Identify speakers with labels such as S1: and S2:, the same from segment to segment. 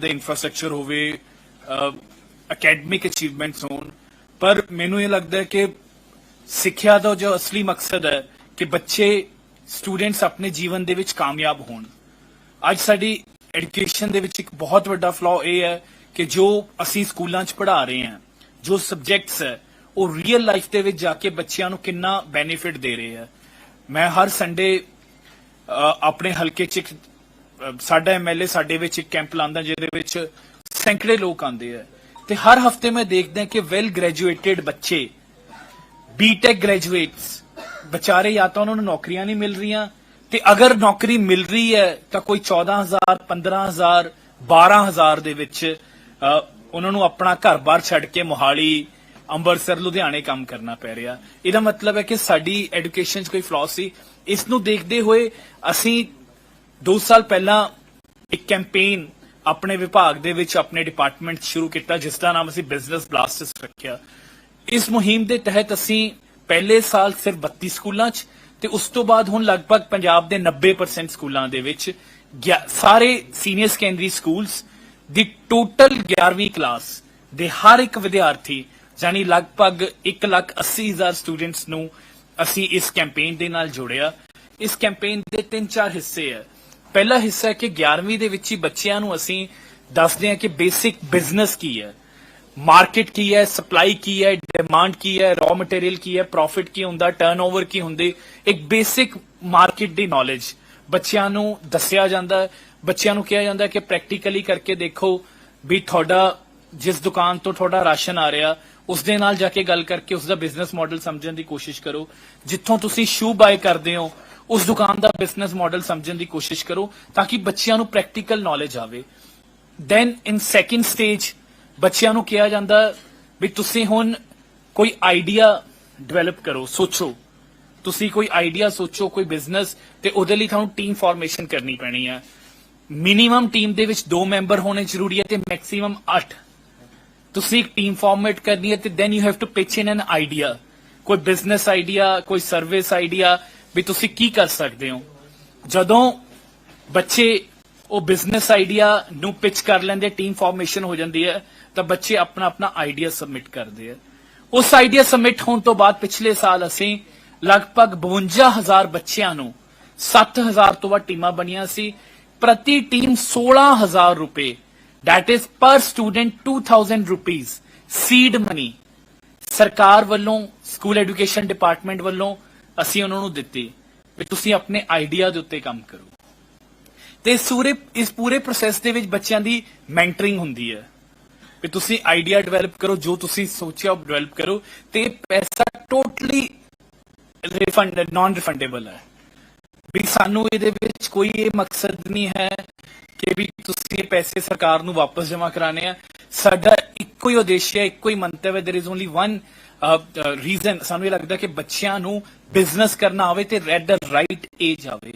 S1: ਦੇ ਇਨਫਰਾਸਟ੍ਰਕਚਰ ਹੋਵੇ academic achievements ਹੋਣ, ਪਰ ਮੈਨੂੰ ਇਹ ਲੱਗਦਾ ਹੈ ਕਿ ਸਿੱਖਿਆ ਦਾ ਜੋ ਅਸਲੀ ਮਕਸਦ ਹੈ ਕਿ ਬੱਚੇ ਸਟੂਡੈਂਟਸ ਆਪਣੇ ਜੀਵਨ ਦੇ ਵਿੱਚ ਕਾਮਯਾਬ ਹੋਣ। ਅੱਜ ਸਾਡੀ ਐਜੂਕੇਸ਼ਨ ਦੇ ਵਿੱਚ ਇੱਕ ਬਹੁਤ ਵੱਡਾ ਫਲੋ ਇਹ ਹੈ ਕਿ ਜੋ ਅਸੀਂ ਸਕੂਲਾਂ 'ਚ ਪੜ੍ਹਾ ਰਹੇ ਹਾਂ, ਜੋ ਸਬਜੈਕਟਸ ਹੈ, ਉਹ ਰੀਅਲ ਲਾਈਫ ਦੇ ਵਿੱਚ ਜਾ ਕੇ ਬੱਚਿਆਂ ਨੂੰ ਕਿੰਨਾ ਬੈਨੀਫਿਟ ਦੇ ਰਹੇ ਹੈ। ਮੈਂ ਹਰ ਸੰਡੇ ਆਪਣੇ ਹਲਕੇ 'ਚ ਇੱਕ ਸਾਡਾ ਐਮਐਲਏ ਸਾਡੇ ਵਿੱਚ ਇੱਕ ਕੈਂਪ ਲਾਉਂਦਾ, ਜਿਹਦੇ ਵਿੱਚ ਸੈਂਕੜੇ ਲੋਕ ਆਉਂਦੇ ਆ। ਤੇ ਹਰ ਹਫ਼ਤੇ ਮੈਂ ਦੇਖਦਾ ਕਿ ਵੈਲ ਗ੍ਰੈਜੂਏਟਿਡ ਬੱਚੇ ਬੀਟੈਕ ਗ੍ਰੈਜੂਏਟਸ ਵਿਚਾਰੇ ਜਾਂ ਤਾਂ ਉਹਨਾਂ ਨੂੰ ਨੌਕਰੀਆਂ ਨਹੀਂ ਮਿਲ ਰਹੀਆਂ, ਤੇ ਅਗਰ ਨੌਕਰੀ ਮਿਲ ਰਹੀ ਹੈ ਤਾਂ ਕੋਈ 14000 15000 12000 ਦੇ ਵਿੱਚ ਉਹਨਾਂ ਨੂੰ ਆਪਣਾ ਘਰ-ਬਾਰ ਛੱਡ ਕੇ ਮੋਹਾਲੀ, ਅੰਮ੍ਰਿਤਸਰ, ਲੁਧਿਆਣੇ ਕੰਮ ਕਰਨਾ ਪੈ ਰਿਹਾ। ਇਹਦਾ ਮਤਲਬ ਹੈ ਕਿ ਸਾਡੀ ਐਜੂਕੇਸ਼ਨ 'ਚ ਕੋਈ ਫਲੋ ਸੀ। ਇਸ ਨੂੰ ਦੇਖਦੇ ਹੋਏ ਅਸੀਂ 2 ਸਾਲ ਪਹਿਲਾਂ ਇੱਕ ਕੈਂਪੇਨ ਆਪਣੇ ਵਿਭਾਗ ਦੇ ਵਿੱਚ ਆਪਣੇ ਡਿਪਾਰਟਮੈਂਟ ਸ਼ੁਰੂ ਕੀਤਾ, ਜਿਸ ਦਾ ਨਾਮ ਅਸੀਂ ਬਿਜ਼ਨਸ ਬਲਾਸਟਰਸ ਰੱਖਿਆ। ਇਸ ਮੁਹਿੰਮ ਦੇ ਤਹਿਤ ਅਸੀਂ ਪਹਿਲੇ ਸਾਲ ਸਿਰਫ 32 ਸਕੂਲਾਂ 'ਚ ਤੇ ਉਸ ਤੋਂ ਬਾਅਦ ਹੁਣ ਲਗਭਗ ਪੰਜਾਬ ਦੇ 90% ਸਕੂਲਾਂ ਦੇ ਵਿੱਚ ਗਿਆ- ਸਾਰੇ ਸੀਨੀਅਰ ਸੈਕੰਡਰੀ ਸਕੂਲਸ ਦੀ ਟੋਟਲ 11ਵੀਂ ਕਲਾਸ ਦੇ ਹਰ ਇੱਕ ਵਿਦਿਆਰਥੀ, ਯਾਨੀ ਲਗਭਗ 180000 ਸਟੂਡੈਂਟਸ ਨੂੰ ਅਸੀਂ ਇਸ ਕੈਂਪੇਨ ਦੇ ਨਾਲ ਜੋੜਿਆ। ਇਸ ਕੈਂਪੇਨ ਦੇ ਤਿੰਨ ਚਾਰ ਹਿੱਸੇ ਹੈ। ਪਹਿਲਾ ਹਿੱਸਾ ਹੈ ਕਿ 11ਵੀਂ ਦੇ ਵਿੱਚ ਹੀ ਬੱਚਿਆਂ ਨੂੰ ਅਸੀਂ ਦੱਸਦੇ ਹਾਂ ਕਿ ਬੇਸਿਕ ਬਿਜ਼ਨਸ ਕੀ ਹੈ। ਮਾਰਕੀਟ ਕੀ ਹੈ, ਸਪਲਾਈ ਕੀ ਹੈ, ਡਿਮਾਂਡ ਕੀ ਹੈ, ਰॉ ਮਟੀਰੀਅਲ ਕੀ ਹੈ, ਪ੍ਰੋਫਿਟ ਕੀ ਹੁੰਦਾ ਟਰਨਓਵਰ ਕੀ ਹੁੰਦੇ। ਇੱਕ ਬੇਸਿਕ ਮਾਰਕੀਟ ਦੀ ਨੌਲੇਜ ਬੱਚਿਆਂ ਨੂੰ ਦੱਸਿਆ ਜਾਂਦਾ ਹੈ। ਬੱਚਿਆਂ ਨੂੰ ਕਿਹਾ ਜਾਂਦਾ ਕਿ ਪ੍ਰੈਕਟੀਕਲੀ ਕਰਕੇ ਦੇਖੋ ਵੀ ਤੁਹਾਡਾ ਜਿਸ ਦੁਕਾਨ ਤੋਂ ਤੁਹਾਡਾ ਰਾਸ਼ਨ ਆ ਰਿਹਾ, ਉਸ ਦੇ ਨਾਲ ਜਾ ਕੇ ਗੱਲ ਕਰਕੇ ਉਸ ਦਾ ਬਿਜ਼ਨਸ ਮਾਡਲ ਸਮਝਣ ਦੀ ਕੋਸ਼ਿਸ਼ ਕਰੋ। ਜਿੱਥੋਂ ਤੁਸੀਂ ਸ਼ੂ ਬਾਏ ਕਰਦੇ ਹੋ ਉਸ ਦੁਕਾਨ ਦਾ ਬਿਜ਼ਨਸ ਮਾਡਲ ਸਮਝਣ ਦੀ ਕੋਸ਼ਿਸ਼ ਕਰੋ ਤਾਂ ਕਿ ਬੱਚਿਆਂ ਨੂੰ ਪ੍ਰੈਕਟੀਕਲ ਨੌਲੇਜ ਆਵੇ। ਦੈਨ ਇਨ ਸੈਕਿੰਡ ਸਟੇਜ ਬੱਚਿਆਂ ਨੂੰ ਕਿਹਾ ਜਾਂਦਾ ਵੀ ਤੁਸੀਂ ਹੁਣ ਕੋਈ ਆਈਡੀਆ ਡਿਵੈਲਪ ਕਰੋ, ਸੋਚੋ। ਤੁਸੀਂ ਕੋਈ ਆਈਡੀਆ ਸੋਚੋ, ਕੋਈ ਬਿਜ਼ਨਸ ਤੇ ਉਹਦੇ ਲਈ ਤੁਹਾਨੂੰ ਟੀਮ ਫਾਰਮੇਸ਼ਨ ਕਰਨੀ ਪੈਣੀ ਹੈ ਮਿਨੀਮਮ ਟੀਮ ਦੇ ਵਿੱਚ 2 ਮੈਂਬਰ ਹੋਣੇ ਜ਼ਰੂਰੀ ਹੈ ਤੇ ਮੈਕਸਿਮਮ 8 ਤੁਸੀਂ ਇੱਕ ਟੀਮ ਫਾਰਮੇਟ ਕਰਨੀ ਹੈ ਤੇ then you have to pitch in an idea ਕੋਈ ਬਿਜ਼ਨਸ ਆਈਡੀਆ ਕੋਈ ਸਰਵਿਸ ਆਈਡੀਆ ਵੀ ਤੁਸੀਂ ਕੀ ਕਰ ਸਕਦੇ ਹੋ? ਜਦੋਂ ਬੱਚੇ ਉਹ ਬਿਜ਼ਨਸ ਆਈਡੀਆ ਨੂੰ ਪਿਚ ਕਰ ਲੈਂਦੇ ਟੀਮ ਫਾਰਮੇਸ਼ਨ ਹੋ ਜਾਂਦੀ ਹੈ, ਤਾਂ ਬੱਚੇ ਆਪਣਾ ਆਪਣਾ ਆਈਡੀਆ ਸਬਮਿਟ ਕਰਦੇ ਆ ਉਸ ਆਈਡੀਆ ਸਬਮਿਟ ਹੋਣ ਤੋਂ ਬਾਅਦ ਪਿਛਲੇ ਸਾਲ ਅਸੀਂ ਲਗਭਗ 52000 ਬੱਚਿਆਂ ਨੂੰ 7000 ਤੋਂ ਵੱਧ ਟੀਮਾਂ ਬਣੀਆਂ ਸੀ। ਪ੍ਰਤੀ ਟੀਮ 16000 ਰੁਪਏ। That is per student 2000 rupees seed money ਸਰਕਾਰ ਵੱਲੋਂ ਸਕੂਲ ਐਜੂਕੇਸ਼ਨ ਡਿਪਾਰਟਮੈਂਟ ਵੱਲੋਂ ਅਸੀਂ ਉਹਨਾਂ ਨੂੰ ਦਿੱਤੀ ਵੀ ਤੁਸੀਂ ਆਪਣੇ ਆਈਡੀਆ ਦੇ ਉੱਤੇ ਕੰਮ ਕਰੋ। ਤੇ ਸੂਰੇ ਇਸ ਪੂਰੇ ਪ੍ਰੋਸੈਸ ਦੇ ਵਿੱਚ ਬੱਚਿਆਂ ਦੀ ਮੈਂਟਰਿੰਗ ਹੁੰਦੀ ਹੈ। ਵੀ ਤੁਸੀਂ ਆਈਡੀਆ ਡਿਵੈਲਪ ਕਰੋ, ਜੋ ਤੁਸੀਂ ਸੋਚਿਆ ਉਹ ਡਿਵੈਲਪ ਕਰੋ। ਤੇ ਪੈਸਾ ਟੋਟਲੀ ਰਿਫੰਡ ਨਾਨ ਰਿਫੰਡੇਬਲ ਹੈ। ਵੀ ਸਾਨੂੰ ਇਹਦੇ ਵਿੱਚ ਕੋਈ ਇਹ ਮਕਸਦ ਨਹੀਂ ਹੈ ਕਿ ਵੀ ਤੁਸੀਂ ਇਹ ਪੈਸੇ ਸਰਕਾਰ ਨੂੰ ਵਾਪਸ ਜਮ੍ਹਾਂ ਕਰਾਣੇ ਆ। ਸਾਡਾ ਇੱਕੋ ਹੀ ਉਦੇਸ਼ ਹੈ, ਇੱਕੋ ਹੀ ਮੰਤਵ ਹੈ, there is only one reason ਸਾਨੂੰ ਇਹ ਲੱਗਦਾ ਕਿ ਬੱਚਿਆਂ ਨੂੰ ਬਿਜ਼ਨਸ ਕਰਨਾ ਆਵੇ ਤੇ ਰੈਡ ਰਾਈਟ ਏਜ ਆਵੇ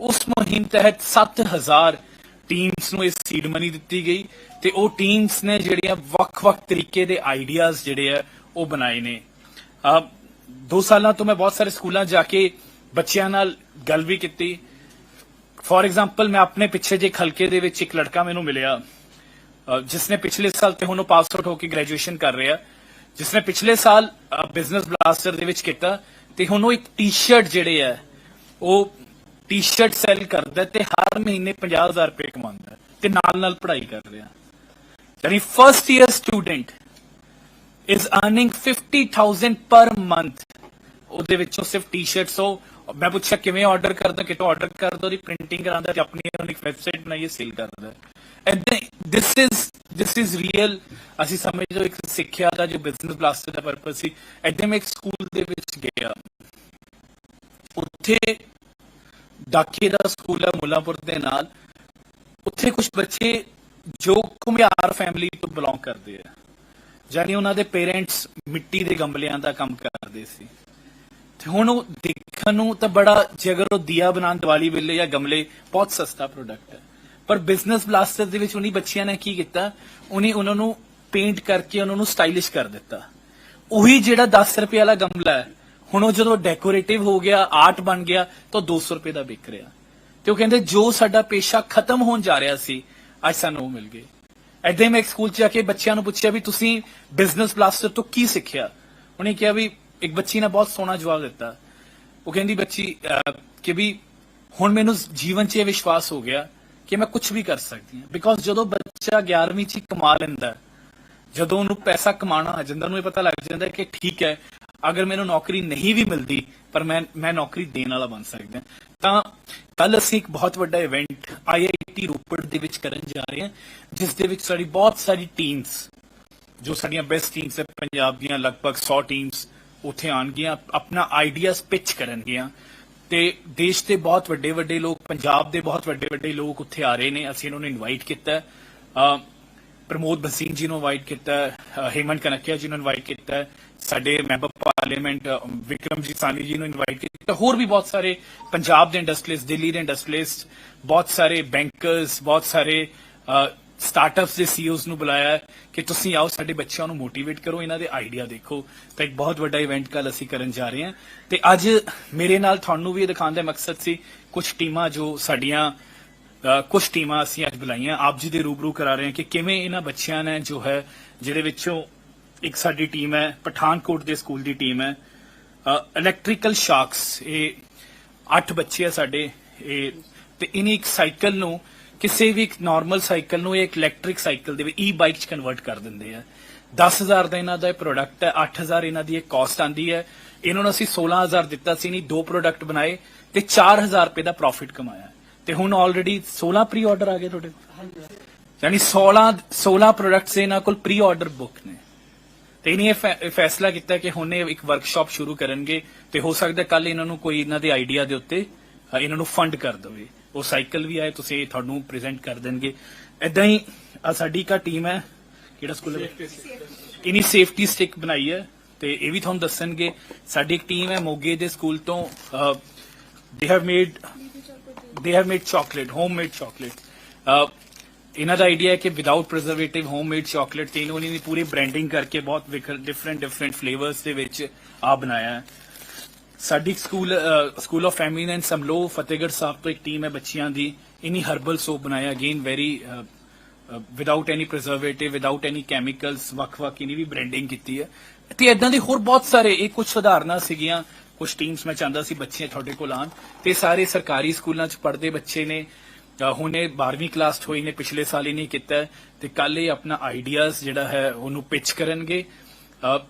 S1: ਉਸ ਮੁਹਿੰਮ ਤਹਿਤ 7000 ਟੀਮਸ ਨੂੰ ਇਸ ਸੀਡ ਮਨੀ ਦਿੱਤੀ ਗਈ ਤੇ ਉਹ ਟੀਮਸ ਨੇ ਜਿਹੜੀਆਂ ਵੱਖ-ਵੱਖ ਤਰੀਕੇ ਦੇ ਆਈਡੀਆਜ਼ ਜਿਹੜੇ ਆ, ਉਹ ਬਣਾਏ ਨੇ। ਅਹ, ਦੋ ਸਾਲਾਂ ਤੋਂ ਮੈਂ ਬਹੁਤ ਸਾਰੇ ਸਕੂਲਾਂ ਜਾ ਕੇ ਬੱਚਿਆਂ ਨਾਲ ਗੱਲ ਵੀ ਕੀਤੀ। ਫੋਰ ਐਗਜ਼ਾਮਪਲ ਮੈਂ ਆਪਣੇ ਪਿੱਛੇ ਜੇ ਹਲਕੇ ਦੇ ਵਿੱਚ ਇੱਕ ਲੜਕਾ ਮੈਨੂੰ ਮਿਲਿਆ, ਅਹ ਜਿਸਨੇ ਪਿਛਲੇ ਸਾਲ ਤੇ ਹੁਣ ਉਹ ਪਾਸ ਆਊਟ ਹੋ ਕੇ ਗ੍ਰੈਜੂਏਸ਼ਨ ਕਰ ਰਿਹਾ। ਜਿਸਨੇ ਪਿਛਲੇ ਸਾਲ ਬਿਜ਼ਨਸ ਬਲਾਸਟਰ ਦੇ ਵਿੱਚ ਕੀਤਾ ਤੇ ਹੁਣ ਉਹ ਇੱਕ ਟੀ-ਸ਼ਰਟ ਜਿਹੜੇ ਆ, ਉਹ ਟੀ-ਸ਼ਰਟ ਸੈਲ ਕਰਦਾ ਤੇ ਹਰ ਮਹੀਨੇ 50000 ਰੁਪਏ ਕਮਾਉਂਦਾ ਤੇ ਨਾਲ ਨਾਲ ਪੜ੍ਹਾਈ ਕਰ ਰਿਹਾ। ਯਾਨੀ first year student is earning 50000 per month ਉਹਦੇ ਵਿੱਚੋਂ ਸਿਰਫ ਟੀ-ਸ਼ਰਟਸ ਉਹ ਮੈਂ ਪੁੱਛਿਆ, ਕਿਵੇਂ ਆਰਡਰ ਕਰਦਾ? ਕਿਤੋਂ ਆਰਡਰ ਕਰਦਾ? ਉਹਦੀ ਪ੍ਰਿੰਟਿੰਗ ਕਰਾਉਂਦਾ, ਤੇ ਆਪਣੀ ਉਹਨੇ ਵੈਬਸਾਈਟ ਬਣਾਈ ਸੇਲ ਕਰਦਾ। And this is this is real ਅਸੀਂ ਸਮਝਦੇ ਇੱਕ ਸਿੱਖਿਆ ਦਾ, ਜੋ ਬਿਜ਼ਨਸ ਬਲਾਸਟਰ ਦਾ ਪਰਪਸ ਸੀ। ਐਦਾਂ ਮੈਂ ਇੱਕ ਸਕੂਲ ਦੇ ਵਿੱਚ ਗਿਆ। ਉੱਥੇ ਡਾਕੇ ਦਾ ਸਕੂਲ ਹੈ ਮੁੱਲਾਂਪੁਰ ਦੇ ਨਾਲ। ਉੱਥੇ ਕੁਝ ਬੱਚੇ ਜੋ ਘੁਮਿਆਰ ਫੈਮਿਲੀ ਤੋਂ ਬਿਲੋਂਗ ਕਰਦੇ ਆ। ਯਾਨੀ ਉਹਨਾਂ ਦੇ ਪੇਰੈਂਟਸ ਮਿੱਟੀ ਦੇ ਗਮਲਿਆਂ ਦਾ ਕੰਮ ਕਰਦੇ ਸੀ। ਹੁਣ ਉਹ ਦੇਖਣ ਨੂੰ ਤਾਂ ਬੜਾ, ਜੇ ਅਗਰ ਉਹ ਦੀਆ ਬਣਾਉਣ ਦੀਵਾਲੀ ਵੇਲੇ ਜਾਂ ਗਮਲੇ, ਬਹੁਤ ਸਸਤਾ ਪ੍ਰੋਡਕਟ ਹੈ। ਪਰ ਬਿਜ਼ਨਸ ਬਲਾਸਟਰ ਦੇ ਵਿੱਚ ਉਹਨੀ ਬੱਚਿਆਂ ਨੇ ਕੀ ਕੀਤਾ? ਉਹਨੇ ਉਹਨਾਂ ਨੂੰ ਪੇਂਟ ਕਰਕੇ ਉਹਨਾਂ ਨੂੰ ਸਟਾਈਲਿਸ਼ ਕਰ ਦਿੱਤਾ। ਉਹੀ ਜਿਹੜਾ 10 ਰੁਪਏ ਵਾਲਾ ਗਮਲਾ ਹੈ, ਹੁਣ ਉਹ ਜਦੋਂ ਡੈਕੋਰੇਟਿਵ ਹੋ ਗਿਆ ਆਰਟ ਬਣ ਗਿਆ, ਤਾਂ ਉਹ 200 ਰੁਪਏ ਦਾ ਵਿਕ ਰਿਹਾ। ਤੇ ਉਹ ਕਹਿੰਦੇ, ਜੋ ਸਾਡਾ ਪੇਸ਼ਾ ਖਤਮ ਹੋਣ ਜਾ ਰਿਹਾ ਸੀ, ਅੱਜ ਸਾਨੂੰ ਉਹ ਮਿਲ ਗਏ। ਏਦਾਂ ਮੈਂ ਇੱਕ ਸਕੂਲ ਚ ਜਾ ਕੇ ਬੱਚਿਆਂ ਨੂੰ ਪੁੱਛਿਆ ਵੀ ਤੁਸੀਂ ਬਿਜ਼ਨਸ ਬਲਾਸਟਰ ਤੋਂ ਕੀ ਸਿੱਖਿਆ? ਉਹਨੇ ਕਿਹਾ ਵੀ ਇੱਕ ਬੱਚੀ ਨੇ ਬਹੁਤ ਸੋਹਣਾ ਜਵਾਬ ਦਿੱਤਾ। ਉਹ ਕਹਿੰਦੀ, ਬੱਚੀ ਕਿ ਵੀ ਹੁਣ ਮੈਨੂੰ ਜੀਵਨ 'ਚ ਇਹ ਵਿਸ਼ਵਾਸ ਹੋ ਗਿਆ ਕਿ ਮੈਂ ਕੁਝ ਵੀ ਕਰ ਸਕਦੀ ਹਾਂ। ਬਿਕੋਜ਼ ਜਦੋਂ ਬੱਚਾ 11ਵੀਂ 'ਚ ਕਮਾ ਲੈਂਦਾ, ਜਦੋਂ ਉਹਨੂੰ ਪੈਸਾ ਕਮਾਉਣਾ ਆ ਜਾਂਦਾ, ਉਹਨੂੰ ਇਹ ਪਤਾ ਲੱਗ ਜਾਂਦਾ ਕਿ ਠੀਕ ਹੈ, ਅਗਰ ਮੈਨੂੰ ਨੌਕਰੀ ਨਹੀਂ ਵੀ ਮਿਲਦੀ, ਪਰ ਮੈਂ ਮੈਂ ਨੌਕਰੀ ਦੇਣ ਵਾਲਾ ਬਣ ਸਕਦਾ ਤਾਂ ਕੱਲ ਅਸੀਂ ਇੱਕ ਬਹੁਤ ਵੱਡਾ ਇਵੈਂਟ ਆਈਆਈਟੀ ਰੋਪੜ ਦੇ ਵਿੱਚ ਕਰਨ ਜਾ ਰਹੇ ਹਾਂ, ਜਿਸ ਦੇ ਵਿੱਚ ਸਾਡੀ ਬਹੁਤ ਸਾਰੀ ਟੀਮਸ ਜੋ ਸਾਡੀਆਂ ਬੈਸਟ ਟੀਮਸ ਹੈ ਪੰਜਾਬ ਦੀਆਂ ਲਗਭਗ 100 ਟੀਮਸ ਉੱਥੇ ਆਣਗੀਆਂ ਆਪਣਾ ਆਈਡੀਆਜ਼ ਪਿਚ ਕਰਨਗੀਆਂ ਤੇ ਦੇਸ਼ ਦੇ ਬਹੁਤ ਵੱਡੇ ਵੱਡੇ ਲੋਕ ਪੰਜਾਬ ਦੇ ਬਹੁਤ ਵੱਡੇ ਵੱਡੇ ਲੋਕ ਉੱਥੇ ਆ ਰਹੇ ਨੇ। ਅਸੀਂ ਇਹਨਾਂ ਨੂੰ ਇਨਵਾਈਟ ਕੀਤਾ। ਪ੍ਰਮੋਦ ਬਸੀਨ ਜੀ ਨੂੰ ਇਨਵਾਈਟ ਕੀਤਾ ਹੈ, ਅਹ ਹੇਮੰਤ ਕਨਕਿਆ ਜੀ ਨੂੰ ਇਨਵਾਈਟ ਕੀਤਾ ਸਾਡੇ ਮੈਂਬਰ ਪਾਰਲੀਮੈਂਟ ਅਹ ਵਿਕਰਮ ਜੀ ਸਾਨੀ ਜੀ ਨੂੰ ਇਨਵਾਈਟ ਕੀਤਾ ਹੋਰ ਵੀ ਬਹੁਤ ਸਾਰੇ ਪੰਜਾਬ ਦੇ ਇੰਡਸਟਰੀਅਲਿਸਟ ਦਿੱਲੀ ਦੇ ਇੰਡਸਟਰੀਅਲਿਸਟ ਬਹੁਤ ਸਾਰੇ ਬੈਂਕਰਸ ਬਹੁਤ ਸਾਰੇ ਸਟਾਰਟਅਪਸ ਦੇ ਸੀਈਓਜ਼ ਨੂੰ ਬੁਲਾਇਆ ਹੈ ਕਿ ਤੁਸੀਂ ਆਓ, ਸਾਡੇ ਬੱਚਿਆਂ ਨੂੰ ਮੋਟੀਵੇਟ ਕਰੋ, ਇਹਨਾਂ ਦੇ ਆਈਡੀਆ ਦੇਖੋ। ਤਾਂ ਇੱਕ ਬਹੁਤ ਵੱਡਾ ਇਵੈਂਟ ਕੱਲ ਅਸੀਂ ਕਰਨ ਜਾ ਰਹੇ ਹਾਂ। ਤੇ ਅੱਜ ਮੇਰੇ ਨਾਲ ਤੁਹਾਨੂੰ ਵੀ ਇਹ ਦਿਖਾਉਣ ਦਾ ਮਕਸਦ ਸੀ ਕੁਝ ਟੀਮਾਂ ਜੋ ਸਾਡੀਆਂ ਕੁਝ ਟੀਮਾਂ ਅਸੀਂ ਅੱਜ ਬੁਲਾਈਆਂ। ਆਪ ਜੀ ਦੇ ਰੂਬਰੂ ਕਰਾ ਰਹੇ ਹਾਂ ਕਿ ਕਿਵੇਂ ਇਹਨਾਂ ਬੱਚਿਆਂ ਨੇ ਜੋ ਹੈ ਜਿਹਦੇ ਵਿੱਚੋਂ ਇੱਕ ਸਾਡੀ ਟੀਮ ਹੈ, ਪਠਾਨਕੋਟ ਦੇ ਸਕੂਲ ਦੀ ਟੀਮ ਹੈ ਇਲੈਕਟ੍ਰੀਕਲ ਸ਼ਾਕਸ ਇਹ ਅੱਠ ਬੱਚੇ ਆ ਸਾਡੇ, ਇਹ, ਤੇ ਇਹਨੇ ਇੱਕ ਸਾਈਕਲ ਨੂੰ ਕਿਸੇ ਵੀ ਇੱਕ ਨਾਰਮਲ ਸਾਈਕਲ ਨੂੰ ਇਹ ਇਲੈਕਟ੍ਰਿਕ ਸਾਈਕਲ ਦੇ ਵਿੱਚ ਈ ਬਾਈਕ ਚ ਕਨਵਰਟ ਕਰ ਦਿੰਦੇ ਆ। 10000 ਦਾ ਇਹਨਾਂ ਦਾ ਇਹ ਪ੍ਰੋਡਕਟ ਹੈ 8000 ਇਹਨਾਂ ਦੀ ਇੱਕ ਕਾਸਟ ਆਂਦੀ ਹੈ। ਇਹਨਾਂ ਨੂੰ ਅਸੀਂ 16000 ਦਿੱਤਾ ਸੀ ਨਹੀਂ, ਦੋ ਪ੍ਰੋਡਕਟ ਬਣਾਏ ਤੇ 4000 ਰੁਪਏ ਦਾ ਪ੍ਰੋਫਿਟ ਕਮਾਇਆ। ਤੇ ਹੁਣ ਆਲਰੇਡੀ 16 ਪ੍ਰੀ ਆਰਡਰ ਆ ਗਏ ਤੁਹਾਡੇ ਕੋਲ? ਯਾਨੀ 16 16 ਪ੍ਰੋਡਕਟਸ ਇਹਨਾਂ ਕੋਲ ਪ੍ਰੀ ਆਰਡਰ ਬੁੱਕ ਨੇ। ਤੇ ਇਹਨੇ ਇਹ ਫੈਸਲਾ ਕੀਤਾ ਕਿ ਹੁਣ ਇਹ ਇੱਕ ਵਰਕਸ਼ਾਪ ਸ਼ੁਰੂ ਕਰਨਗੇ ਤੇ ਹੋ ਸਕਦਾ ਕੱਲ ਇਹਨਾਂ ਨੂੰ ਕੋਈ ਇਹਨਾਂ ਦੇ ਆਈਡੀਆ ਦੇ ਉੱਤੇ ਇਹਨਾਂ ਨੂੰ ਫੰਡ ਕਰ ਦੇਵੇ। ਉਹ ਸਾਈਕਲ ਵੀ ਆਏ ਤੁਸੀਂ ਤੁਹਾਨੂੰ ਪ੍ਰੈਜ਼ੈਂਟ ਕਰ ਦੇਣਗੇ। ਇਦਾਂ ਹੀ ਆਹ ਸਾਡੀ ਕਾ ਟੀਮ ਹੈ ਕਿਹੜਾ ਸਕੂਲ ਹੈ? ਇਨੀ ਸੇਫਟੀ ਸਟਿਕ ਬਣਾਈ ਹੈ ਤੇ ਇਹ ਵੀ ਤੁਹਾਨੂੰ ਦੱਸਣਗੇ। ਸਾਡੀ ਇੱਕ ਟੀਮ ਹੈ ਮੋਗੇ ਦੇ ਸਕੂਲ ਤੋਂ they have made they have made chocolate homemade chocolate ਇਹਨਾਂ ਦਾ ਆਈਡੀਆ ਹੈ ਕਿ ਵਿਦਆਊਟ ਪ੍ਰੀਜ਼ਰਵੇਟਿਵ ਹੋਮਮੇਡ ਚਾਕਲੇਟ ਤੇ ਇਹਨਾਂ ਨੇ ਪੂਰੀ ਬ੍ਰਾਂਡਿੰਗ ਕਰਕੇ ਬਹੁਤ ਡਿਫਰੈਂਟ ਡਿਫਰੈਂਟ ਫਲੇਵਰਸ ਦੇ ਵਿੱਚ ਆ ਬਣਾਇਆ ਹੈ। ਸਾਡੀ ਸਕੂਲ ਸਕੂਲ ਆਫ ਫੈਮਿਨਨ ਸਮਲੋ ਫਤਿਹਗੜ੍ਹ ਸਾਹਿਬ ਤੋਂ ਇੱਕ ਟੀਮ ਹੈ ਬੱਚਿਆਂ ਦੀ। ਇਨੀ ਹਰਬਲ ਸੋਪ ਬਣਾਇਆ again very without any preservative without any chemicals ਵੱਖ-ਵੱਖ ਇਨੀ ਵੀ ਬ੍ਰਾਂਡਿੰਗ ਕੀਤੀ ਹੈ। ਤੇ ਇਦਾਂ ਦੇ ਹੋਰ ਬਹੁਤ ਸਾਰੇ ਇਹ ਕੁਝ ਸੁਧਾਰਨਾ ਸੀਗੀਆਂ ਕੁਝ ਟੀਮਸ ਮੈਂ ਚਾਹੁੰਦਾ ਸੀ ਬੱਚੇ ਤੁਹਾਡੇ ਕੋਲ ਆਣ ਤੇ ਸਾਰੇ ਸਰਕਾਰੀ ਸਕੂਲਾਂ 'ਚ ਪੜ੍ਹਦੇ ਬੱਚੇ ਨੇ ਅ, ਹੁਣੇ 12ਵੀਂ ਕਲਾਸ 'ਚ ਹੋਈ ਨੇ ਪਿਛਲੇ ਸਾਲ ਹੀ ਨਹੀਂ ਕੀਤਾ। ਤੇ ਕੱਲ ਇਹ ਆਪਣਾ ਆਈਡੀਆਜ਼ ਜਿਹੜਾ ਹੈ ਉਹਨੂੰ ਪਿਚ ਕਰਨਗੇ।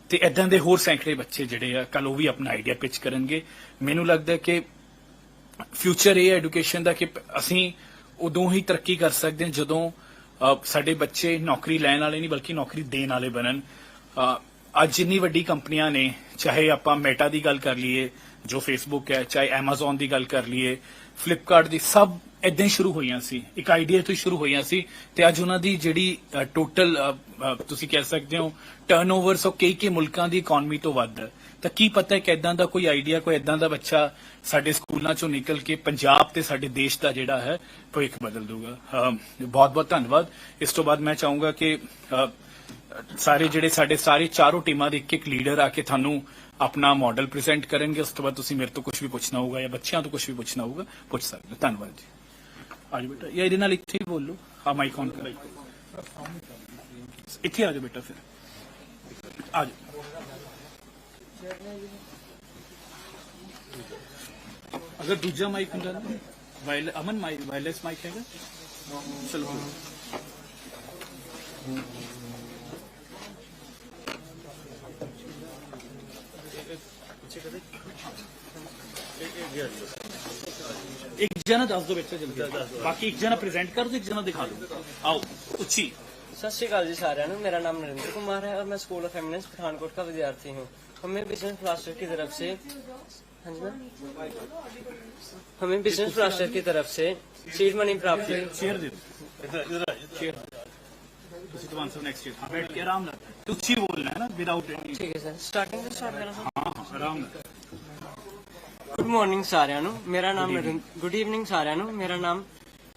S1: ਤੇ ਇਦਾਂ ਦੇ ਹੋਰ ਸੈਂਕੜੇ ਬੱਚੇ ਜਿਹੜੇ ਆ ਕੱਲ ਉਹ ਵੀ ਆਪਣਾ ਆਈਡੀਆ ਪਿਚ ਕਰਨਗੇ। ਮੈਨੂੰ ਲੱਗਦਾ ਕਿ ਫਿਊਚਰ ਇਹ ਐਜੂਕੇਸ਼ਨ ਦਾ ਕਿ ਅਸੀਂ ਉਦੋਂ ਹੀ ਤਰੱਕੀ ਕਰ ਸਕਦੇ ਹਾਂ ਜਦੋਂ ਸਾਡੇ ਬੱਚੇ ਨੌਕਰੀ ਲੈਣ ਵਾਲੇ ਨਹੀਂ, ਬਲਕਿ ਨੌਕਰੀ ਦੇਣ ਵਾਲੇ ਬਣਨ। ਅੱਜ ਜਿੰਨੀ ਵੱਡੀ ਕੰਪਨੀਆਂ ਨੇ, ਚਾਹੇ ਆਪਾਂ ਮੈਟਾ ਦੀ ਗੱਲ ਕਰ ਲਈਏ, ਜੋ ਫੇਸਬੁੱਕ ਹੈ, ਚਾਹੇ Amazon ਦੀ ਗੱਲ ਕਰ ਲਈਏ ਫਲਿੱਪਕਾਰਟ ਦੀ ਸਭ ਇਦਾਂ ਹੀ ਸ਼ੁਰੂ ਹੋਈਆਂ ਸੀ। ਇੱਕ ਆਈਡੀਆ ਤੋਂ ਹੀ ਸ਼ੁਰੂ ਹੋਈਆਂ ਸੀ ਤੇ ਅੱਜ ਉਹਨਾਂ ਦੀ ਜਿਹੜੀ ਟੋਟਲ ਤੁਸੀਂ ਕਹਿ ਸਕਦੇ ਹੋ ਟਰਨਓਵਰਸ ਉਹ ਕਈ ਕਈ ਮੁਲਕਾਂ ਦੀ ਇਕਨੋਮੀ ਤੋਂ ਵੱਧ। ਹੈ ਤਾਂ ਕੀ ਪਤਾ ਕਿ ਇਦਾਂ ਦਾ ਕੋਈ ਆਈਡੀਆ ਕੋਈ ਇਦਾਂ ਦਾ ਬੱਚਾ ਸਾਡੇ ਸਕੂਲਾਂ ਚੋਂ ਨਿਕਲ ਕੇ ਪੰਜਾਬ ਤੇ ਸਾਡੇ ਦੇਸ਼ ਦਾ ਜਿਹੜਾ ਹੈ, ਭਵਿੱਖ ਬਦਲ ਦੂਗਾ ਬਹੁਤ ਬਹੁਤ ਧੰਨਵਾਦ। ਇਸ ਤੋਂ ਬਾਅਦ ਮੈਂ ਚਾਹੂੰਗਾ ਕਿ ਸਾਰੇ ਜਿਹੜੇ ਸਾਡੇ ਸਾਰੇ ਚਾਰੋਂ ਟੀਮਾਂ ਦੇ ਇੱਕ ਇੱਕ ਲੀਡਰ ਆ ਕੇ ਤੁਹਾਨੂੰ ਆਪਣਾ ਮਾਡਲ ਪ੍ਰੈਜ਼ੈਂਟ ਕਰਨਗੇ। ਉਸ ਤੋਂ ਬਾਅਦ ਤੁਸੀਂ ਮੇਰੇ ਤੋਂ ਕੁਝ ਵੀ ਪੁੱਛਣਾ ਹੋਊਗਾ ਜਾਂ ਬੱਚਿਆਂ ਤੋਂ ਕੁਝ ਵੀ ਪੁੱਛਣਾ ਹੋਊਗਾ, ਪੁੱਛ ਸਕਦੇ ਹੋ। ਧੰਨਵਾਦ ਜੀ। ਆਜੋ ਬੇਟਾ ਇਹ ਇਹਦੇ ਨਾਲ ਇੱਥੇ ਹੀ ਬੋਲੋ ਆ ਮਾਈਕ ਔਨ ਕਰ ਇੱਥੇ ਆ ਜਾਓ ਬੇਟਾ ਫਿਰ ਆ ਜਾਓ ਅਗਰ ਦੂਜਾ ਮਾਈਕ ਹੁੰਦਾ ਨਾ ਵਾਇਲ ਅਮਨ ਮਾਈਕ ਵਾਇਰਲੈਸ ਮਾਈਕ ਹੈਗਾ ਚਲੋ एक जना दस दो ਬੱਚਾ ਜਲਦੀ ਬਾਕੀ ਇੱਕ जना प्रेजेंट कर दो एक जना दिखा दो। आओ उची
S2: सत श्रीकाल जी सारे मेरा नाम नरेंद्र कुमार है और मैं स्कूल ऑफ़ एमिनेंस पठानकोट का विद्यार्थी हूँ। हमें बिज़नेस क्लास्टर की तरफ़ से हमें बिज़नेस क्लास्टर की तरफ़ से सीट मनी प्राप्त
S1: तो हुई हाँ, आराम तो बोलना है ना विदाउट
S2: ठीक है सर। स्टार्टिंग से स्टार्ट करना हाँ, हाँ, आराम गुड मॉर्निंग सारू मेरा नाम गुड इवनिंग सारू मेरा नाम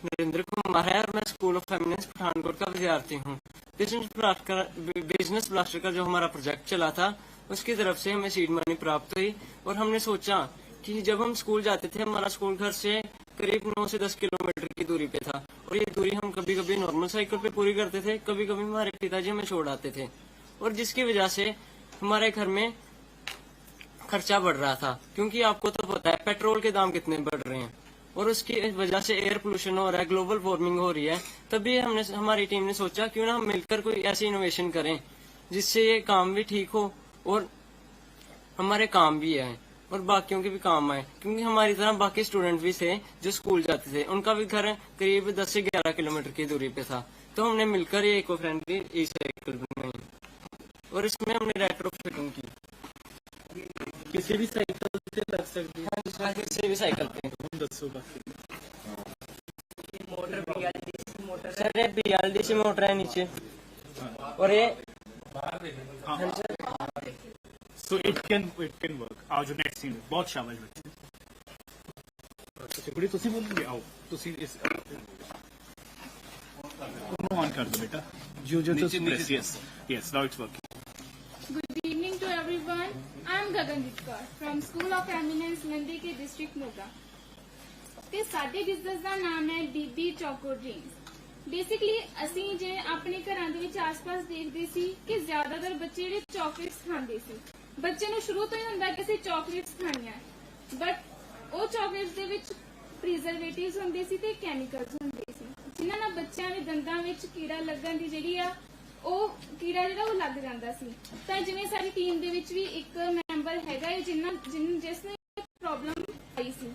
S2: नरेंद्र कुमार है और मैं स्कूल ऑफ़ फेमिनिस्ट पठानकोट का विद्यार्थी हूँ। बिज़नेस ब्लास्टर का जो हमारा प्रोजेक्ट चला था उसकी तरफ़ से हमें सीड मनी प्राप्त हुई और हमने सोचा कि जब हम स्कूल जाते थे हमारा स्कूल घर से करीब 9 से 10 किलोमीटर की दूरी पे था और ये दूरी हम कभी कभी नॉर्मल साइकिल पे पूरी करते थे कभी कभी हमारे पिताजी हमें छोड़ आते थे। और जिसकी वजह से हमारे घर में खर्चा बढ़ रहा था, क्योंकि आपको तो पता है पेट्रोल के दाम कितने बढ़ रहे हैं। और उसकी वजह से एयर पोल्यूशन हो रहा है, ग्लोबल वार्मिंग हो रही है, तभी हमने, हमारी टीम ने सोचा क्यों ना हम मिलकर कोई ऐसी इनोवेशन करें, जिससे ये काम भी ठीक हो और हमारे काम भी आए और बाकियों के भी काम आए। क्योंकि हमारी तरह बाकी स्टूडेंट भी थे जो स्कूल जाते थे, उनका भी घर करीब 10 से 11 किलोमीटर की दूरी पे था। तो हमने मिलकर ये इको फ्रेंडली ई साइकिल बनाई और इसमें हमने रेट्रो फिटिंग की।
S1: ਕਿਸੇ ਵੀ ਸਾਈਕਲ ਤੇ ਲੱਗ ਸਕਦੀ
S2: हाँ जी, हाँ, किसी भी साइकिल पे
S1: ਹੁਣ ਦੱਸੋ ਬਾਕੀ
S2: सर ये बीएलडीसी मोटर है नीचे और ये
S1: so it can it can work ਆਓ ਜੋ ਨੈਕਸਟ ਸੀਨ ਬਹੁਤ ਸ਼ਾਬਾਸ਼ ਬੱਚੇ ਅੱਛਾ ਕੁੜੀ ਤੁਸੀਂ ਬੋਲੋਗੇ ਆਓ ਤੁਸੀਂ ਇਸ ਉਹਨੂੰ ਔਨ ਕਰ ਦਿਓ ਬੇਟਾ ਜੋ ਜੋ ਤੁਸੀਂ press yes
S3: yes now it's working I am Gagandeep Kaur from School of Eminence Nandike District ਤੇ ਸਾਡੇ ਬਿਜ਼ਨਸ ਦਾ ਨਾਮ ਹੈ ਬੀਬੀ ਚੋਕੋ ਡ੍ਰੀਮਸ ਬੇਸਿਕਲੀ ਅਸੀਂ ਜੇ ਆਪਣੇ ਘਰਾਂ ਦੇ ਵਿੱਚ ਆਸ-ਪਾਸ ਦੇਖਦੇ ਸੀ ਕਿ ਜ਼ਿਆਦਾਤਰ ਬੱਚੇ ਜਿਹੜੇ ਚਾਕਲੇਟਸ ਖਾਂਦੇ ਸੀ। ਬੱਚੇ ਨੂੰ ਸ਼ੁਰੂ ਤੋਂ ਹੀ ਹੁੰਦਾ ਕਿ ਅਸੀਂ ਚਾਕਲੇਟਸ ਖਾਣੀਆਂ। ਬਟ ਉਹ ਚਾਕਲੇਟਸ ਦੇ ਵਿੱਚ ਪ੍ਰੀਜ਼ਰਵੇਟਿਵਸ ਹੁੰਦੇ ਸੀ ਤੇ ਕੈਮੀਕਲਸ ਹੁੰਦੇ ਸੀ, ਜਿਨ੍ਹਾਂ ਨਾਲ ਬੱਚਿਆਂ ਦੇ ਦੰਦਾਂ ਵਿੱਚ ਕੀੜਾ ਲੱਗਣ ਦੀ ਜਿਹੜੀ ਆ, ਉਹ ਕੀੜਾ ਜਿਹੜਾ ਉਹ ਲੱਗ ਜਾਂਦਾ ਸੀ। ਤਾਂ ਜਿਵੇਂ ਸਾਡੀ ਟੀਮ ਦੇ ਵਿੱਚ ਵੀ ਇੱਕ ਹੈਗਾ ਹੈ ਜਿਨ੍ਹਾਂ ਜਿਨ ਜਿਸ ਨੇ ਪ੍ਰੋਬਲਮ ਆਈ ਸੀ।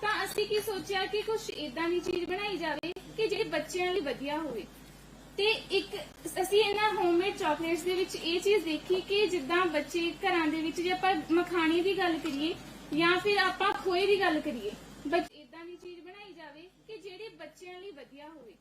S3: ਤਾਂ ਅਸੀਂ ਕੀ ਸੋਚਿਆ ਕਿ ਕੁਝ ਇਦਾਂ ਦੀ ਚੀਜ਼ ਬਣਾਈ ਜਾਵੇ ਕਿ ਜਿਹੜੀ ਬੱਚਿਆਂ ਲਈ ਵਧੀਆ ਹੋਵੇ। ਤੇ ਇੱਕ ਅਸੀਂ ਇਹਨਾਂ ਹੋਮਮੇਡ ਚਾਕਲੇਟਸ ਦੇ ਵਿੱਚ ਇਹ ਚੀਜ਼ ਦੇਖੀ ਕਿ ਜਿੱਦਾਂ ਬੱਚੇ ਘਰਾਂ ਦੇ ਵਿੱਚ ਜੇ ਆਪਾਂ ਮਖਾਣੇ ਦੀ ਗੱਲ ਕਰੀਏ ਜਾਂ ਫਿਰ ਆਪਾਂ ਖੋਏ ਦੀ ਗੱਲ ਕਰੀਏ ਬਟ ਇਦਾਂ ਦੀ ਚੀਜ਼ ਬਣਾਈ ਜਾਵੇ ਕਿ ਜਿਹੜੀ ਬੱਚਿਆਂ ਲਈ ਵਧੀਆ ਹੋਵੇ।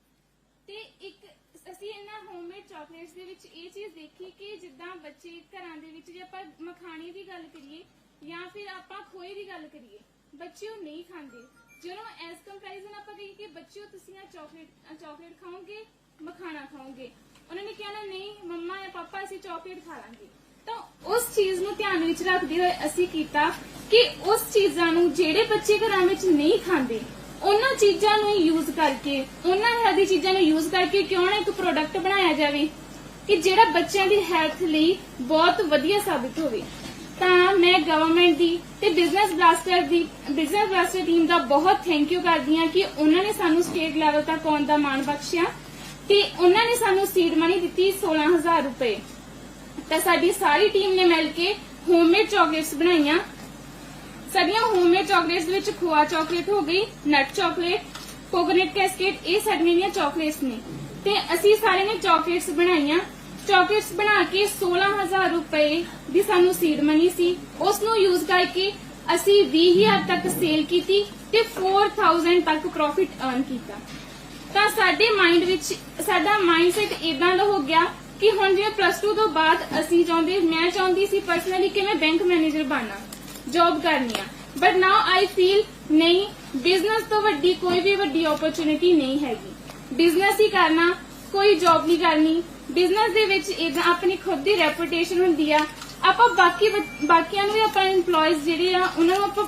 S3: ਤੇ ਇੱਕ ਅਸੀਂ ਇਹਨਾਂ ਹੋਮਮੇਡ ਚਾਕਲੇਟਸ ਦੇ ਵਿੱਚ ਇਹ ਚੀਜ਼ ਦੇਖੀ ਕਿ ਜਿੱਦਾਂ ਬੱਚੇ ਘਰਾਂ ਦੇ ਵਿੱਚ ਜੇ ਆਪਾਂ ਮਖਾਣੇ ਦੀ ਗੱਲ ਕਰੀਏ ਜਾਂ ਫਿਰ ਆਪਾਂ ਖੋਏ ਦੀ ਗੱਲ ਕਰੀਏ, ਬੱਚੇ ਉਹ ਨਹੀਂ ਖਾਂਦੇ। ਜਦੋਂ ਐਸ ਕੰਪੈਰੀਜ਼ਨ ਆਪਾਂ ਕਹੀਏ ਕਿ ਬੱਚਿਓ ਤੁਸੀਂ ਆ ਚਾਕਲੇਟ ਚਾਕਲੇਟ ਖਾਓਗੇ, ਮਖਾਣਾ ਖਾਓਗੇ। ਉਹਨਾਂ ਨੇ ਕਿਹਾ ਨਹੀਂ, ਮੰਮਾ ਜਾਂ ਪਾਪਾ, ਅਸੀਂ ਚਾਕਲੇਟ ਖਾ ਲਾਂਗੇ। ਤਾਂ ਉਸ ਚੀਜ਼ ਨੂੰ ਧਿਆਨ ਵਿੱਚ ਰੱਖਦੇ ਹੋਏ ਅਸੀਂ ਕੀਤਾ ਕਿ ਉਸ ਚੀਜ਼ਾਂ ਨੂੰ ਜਿਹੜੇ ਬੱਚੇ ਘਰਾਂ ਵਿੱਚ ਨਹੀਂ ਖਾਂਦੇ ਉਹਨਾਂ ਚੀਜ਼ਾਂ ਨੂੰ ਯੂਜ਼ ਕਰਕੇ, ਉਹਨਾਂ ਦੀ ਚੀਜ਼ਾਂ ਨੂੰ ਯੂਜ਼ ਕਰਕੇ ਕਿਉਂ ਨਾ ਇੱਕ ਪ੍ਰੋਡਕਟ ਬਣਾਇਆ ਜਾਵੇ ਕਿ ਜਿਹੜਾ ਬੱਚਿਆਂ ਦੀ ਹੈਲਥ ਲਈ ਬਹੁਤ ਵਧੀਆ ਸਾਬਿਤ ਹੋਵੇ। ਤਾਂ ਮੈਂ ਗਵਰਨਮੈਂਟ ਦੀ ਤੇ ਬਿਜ਼ਨਸ ਬਲਾਸਟਰ ਦੀ ਬਿਜ਼ਨਸ ਬਲਾਸਟਰ ਟੀਮ ਦਾ ਬਹੁਤ ਥੈਂਕ ਯੂ ਕਰਦੀ ਹਾਂ ਕਿ ਉਹਨਾਂ ਨੇ ਸਾਨੂੰ ਸਟੇਟ ਲੈਵਲ ਤੱਕ ਆਉਣ ਦਾ ਮਾਣ ਬਖਸ਼ਿਆ ਤੇ ਉਹਨਾਂ ਨੇ ਸਾਨੂੰ ਸੀਡ ਮਨੀ ਦਿੱਤੀ 16000 ਰੁਪਏ। ਤਾਂ ਸਾਡੀ ਸਾਰੀ ਟੀਮ ਨੇ ਮਿਲ ਕੇ ਹੋਮਮੇਡ ਚਾਕਲੇਟਸ ਬਣਾਈਆਂ। ਸਾਡੀਆਂ ਹੋਮਮੇਡ ਚਾਕਲੇਟਸ ਦੇ ਵਿੱਚ ਖੋਆ ਚਾਕਲੇਟ ਹੋ ਗਈ ਨਟ ਚਾਕਲੇਟ ਕੋਕੋਨਟ ਕੈਸਕੇਟ ਇਹ ਸਾਡੀਆਂ ਦੀਆਂ ਚਾਕਲੇਟਸ ਨੇ। ਤੇ ਅਸੀਂ ਸਾਰੇ ਨੇ ਚਾਕਲੇਟਸ ਬਣਾਈਆਂ। ਚਾਕਲੇਟਸ ਬਣਾ ਕੇ 16000 ਰੁਪਏ ਦੀ ਸਾਨੂੰ ਸੀਡ ਮਨੀ ਸੀ। ਉਸ ਨੂੰ ਯੂਜ਼ ਕਰਕੇ ਅਸੀਂ 20000 ਤੱਕ ਸੇਲ ਕੀਤੀ ਤੇ 4000 ਤੱਕ ਪ੍ਰੋਫਿਟ ਅਰਨ ਕੀਤਾ। ਤਾਂ ਸਾਡੇ ਮਾਈਂਡ ਵਿੱਚ, ਸਾਡਾ ਮਾਈਂਡਸੈਟ ਇਦਾਂ ਦਾ ਹੋ ਗਿਆ ਕਿ ਹੁਣ ਜਿਵੇਂ ਪਲੱਸ 2 ਤੋਂ ਬਾਅਦ ਅਸੀਂ ਚਾਹੁੰਦੇ, ਮੈਂ ਚਾਹੁੰਦੀ ਸੀ ਪਰਸਨਲੀ ਕਿ ਮੈਂ ਬੈਂਕ ਮੈਨੇਜਰ ਬਣਨਾ ਜੌਬ ਕਰਨੀ ਆ। ਬਟ ਨਾਓ ਆਈ ਫੀਲ ਨਹੀਂ ਬਿਜ਼ਨਸ ਤੋਂ ਵੱਡੀ ਕੋਈ ਵੀ ਵੱਡੀ ਓਪਰਚ्युनिटी ਨਹੀਂ ਹੈਗੀ। ਬਿਜ਼ਨਸ ਹੀ ਕਰਨਾ, ਕੋਈ ਜੌਬ ਨਹੀਂ ਕਰਨੀ। ਬਿਜ਼ਨਸ ਦੇ ਵਿੱਚ ਇਦਾਂ ਆਪਣੀ ਖੁਦ ਦੀ ਰੈਪਿਊਟੇਸ਼ਨ ਹੁੰਦੀ ਆ। ਆਪਾਂ ਬਾਕੀ ਬਾਕੀਆਂ ਨੂੰ ਵੀ ਆਪਾਂ EMPLOYEES ਜਿਹੜੇ ਆ, ਉਹਨਾਂ ਨੂੰ ਆਪਾਂ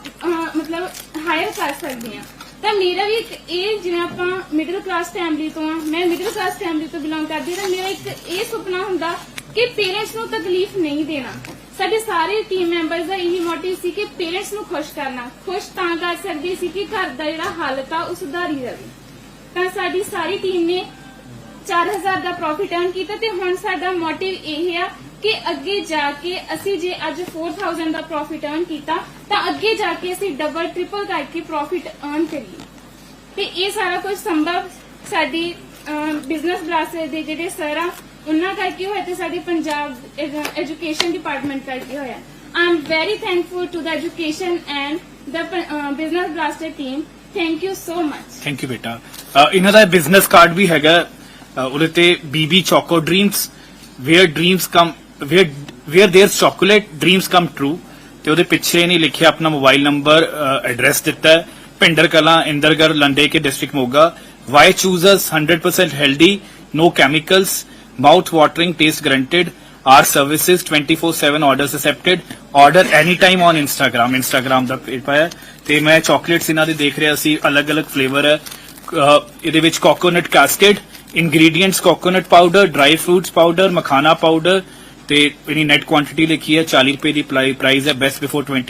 S3: ਮਤਲਬ ਹਾਇਰ ਕਰ ਸਕਦੇ ਆ। ਤਾਂ ਮੇਰਾ ਵੀ ਇੱਕ ਇਹ ਜਿਵੇਂ ਆਪਾਂ ਮਿਡਲ ਕਲਾਸ ਫੈਮਿਲੀ ਤੋਂ ਆ, ਮੈਂ ਮਿਡਲ ਕਲਾਸ ਫੈਮਿਲੀ ਤੋਂ ਬਿਲੋਂਗ ਕਰਦੀ ਤਾਂ ਮੇਰਾ ਇੱਕ ਇਹ ਸੁਪਨਾ ਹੁੰਦਾ ਕਿ ਪੇਰੈਂਟਸ ਨੂੰ ਤਕਲੀਫ ਨਹੀਂ ਦੇਣਾ। ਸਾਡੇ ਸਾਰੇ ਟੀਮ ਮੈਂਬਰਸ ਦਾ ਇਹੀ ਮੋਟਿਵ ਸੀ ਕਿ ਪੇਰੈਂਟਸ ਨੂੰ ਖੁਸ਼ ਕਰਨਾ। ਖੁਸ਼ ਤਾਂ ਕਰ ਸਕਦੇ ਸੀ ਕਿ ਘਰ ਦਾ ਜਿਹੜਾ ਹਾਲਤ ਆ, ਉਹ ਸੁਧਾਰੀ ਜਾਵੇ। ਤਾਂ ਸਾਡੀ ਸਾਰੀ ਟੀਮ ਨੇ 4000 ਦਾ ਪ੍ਰੋਫਿਟ ਅਰਨ ਕੀਤਾ ਤੇ ਹੁਣ ਸਾਡਾ ਮੋਟਿਵ ਇਹ ਆ ਕਿ ਅੱਗੇ ਜਾ ਕੇ ਅਸੀਂ ਜੇ ਅੱਜ 4000 ਦਾ ਪ੍ਰੋਫਿਟ ਅਰਨ ਕੀਤਾ, ਤਾਂ ਅੱਗੇ ਜਾ ਕੇ ਅਸੀਂ ਡਬਲ ਟ੍ਰਿਪਲ ਕਰਕੇ ਪ੍ਰੋਫਿਟ ਅਰਨ ਕਰੀਏ। ਤੇ ਇਹ ਸਾਰਾ ਕੁਝ ਸੰਭਵ ਸਾਡੀ ਬਿਜ਼ਨਸ ਬਲਾਸਰ ਦੇ ਜਿਹੜੇ ਸਰ ਆ ਉਹਨਾਂ ਕਰਕੇ ਹੋਇਆ ਤੇ ਸਾਡੀ ਪੰਜਾਬ ਐਜੂਕੇਸ਼ਨ ਡਿਪਾਰਟਮੈਂਟ ਕਰਕੇ ਹੋਇਆ I am very thankful to the education and the business blaster team thank you so much
S1: thank you ਬੇਟਾ ਅ, ਇਹਨਾਂ ਦਾ ਬਿਜ਼ਨਸ ਕਾਰਡ ਵੀ ਹੈਗਾ ਅ, ਉਹਦੇ ਤੇ ਬੀਬੀ choco dreams where dreams come where where there chocolate dreams come true ਤੇ ਉਹਦੇ ਪਿੱਛੇ ਇਹਨੇ ਲਿਖਿਆ ਆਪਣਾ ਮੋਬਾਈਲ ਨੰਬਰ ਐਡਰੈਸ ਦਿੱਤਾ ਹੈ ਪਿੰਡਰ ਕਲਾਂ ਇੰਦਰਗੜ ਲੰਡੇ ਕੇ district Moga Y ਚੂਜ਼ਰਸ 100% healthy no chemicals mouth watering taste granted. Our services 24/7 orders accepted. Order anytime on Instagram. Instagram ਦਾ ਪੇਜ ਪਾਇਆ ਤੇ ਮੈਂ ਚਾਕਲੇਟਸ ਇਹਨਾਂ ਦੇ ਦੇਖ ਰਿਹਾ ਸੀ। ਅਲੱਗ-ਅਲੱਗ ਫਲੇਵਰ ਹੈ। ਇਹਦੇ ਵਿੱਚ coconut cascade ingredients coconut powder dry fruits powder makhana powder ਤੇ ਇਹਦੀ ਨੈਟ ਕੁਆਂਟੀਟੀ ਲਿਖੀ ਹੈ। 40 ਰੁਪਏ ਦੀ ਪ੍ਰਾਈਸ ਹੈ। Best before 20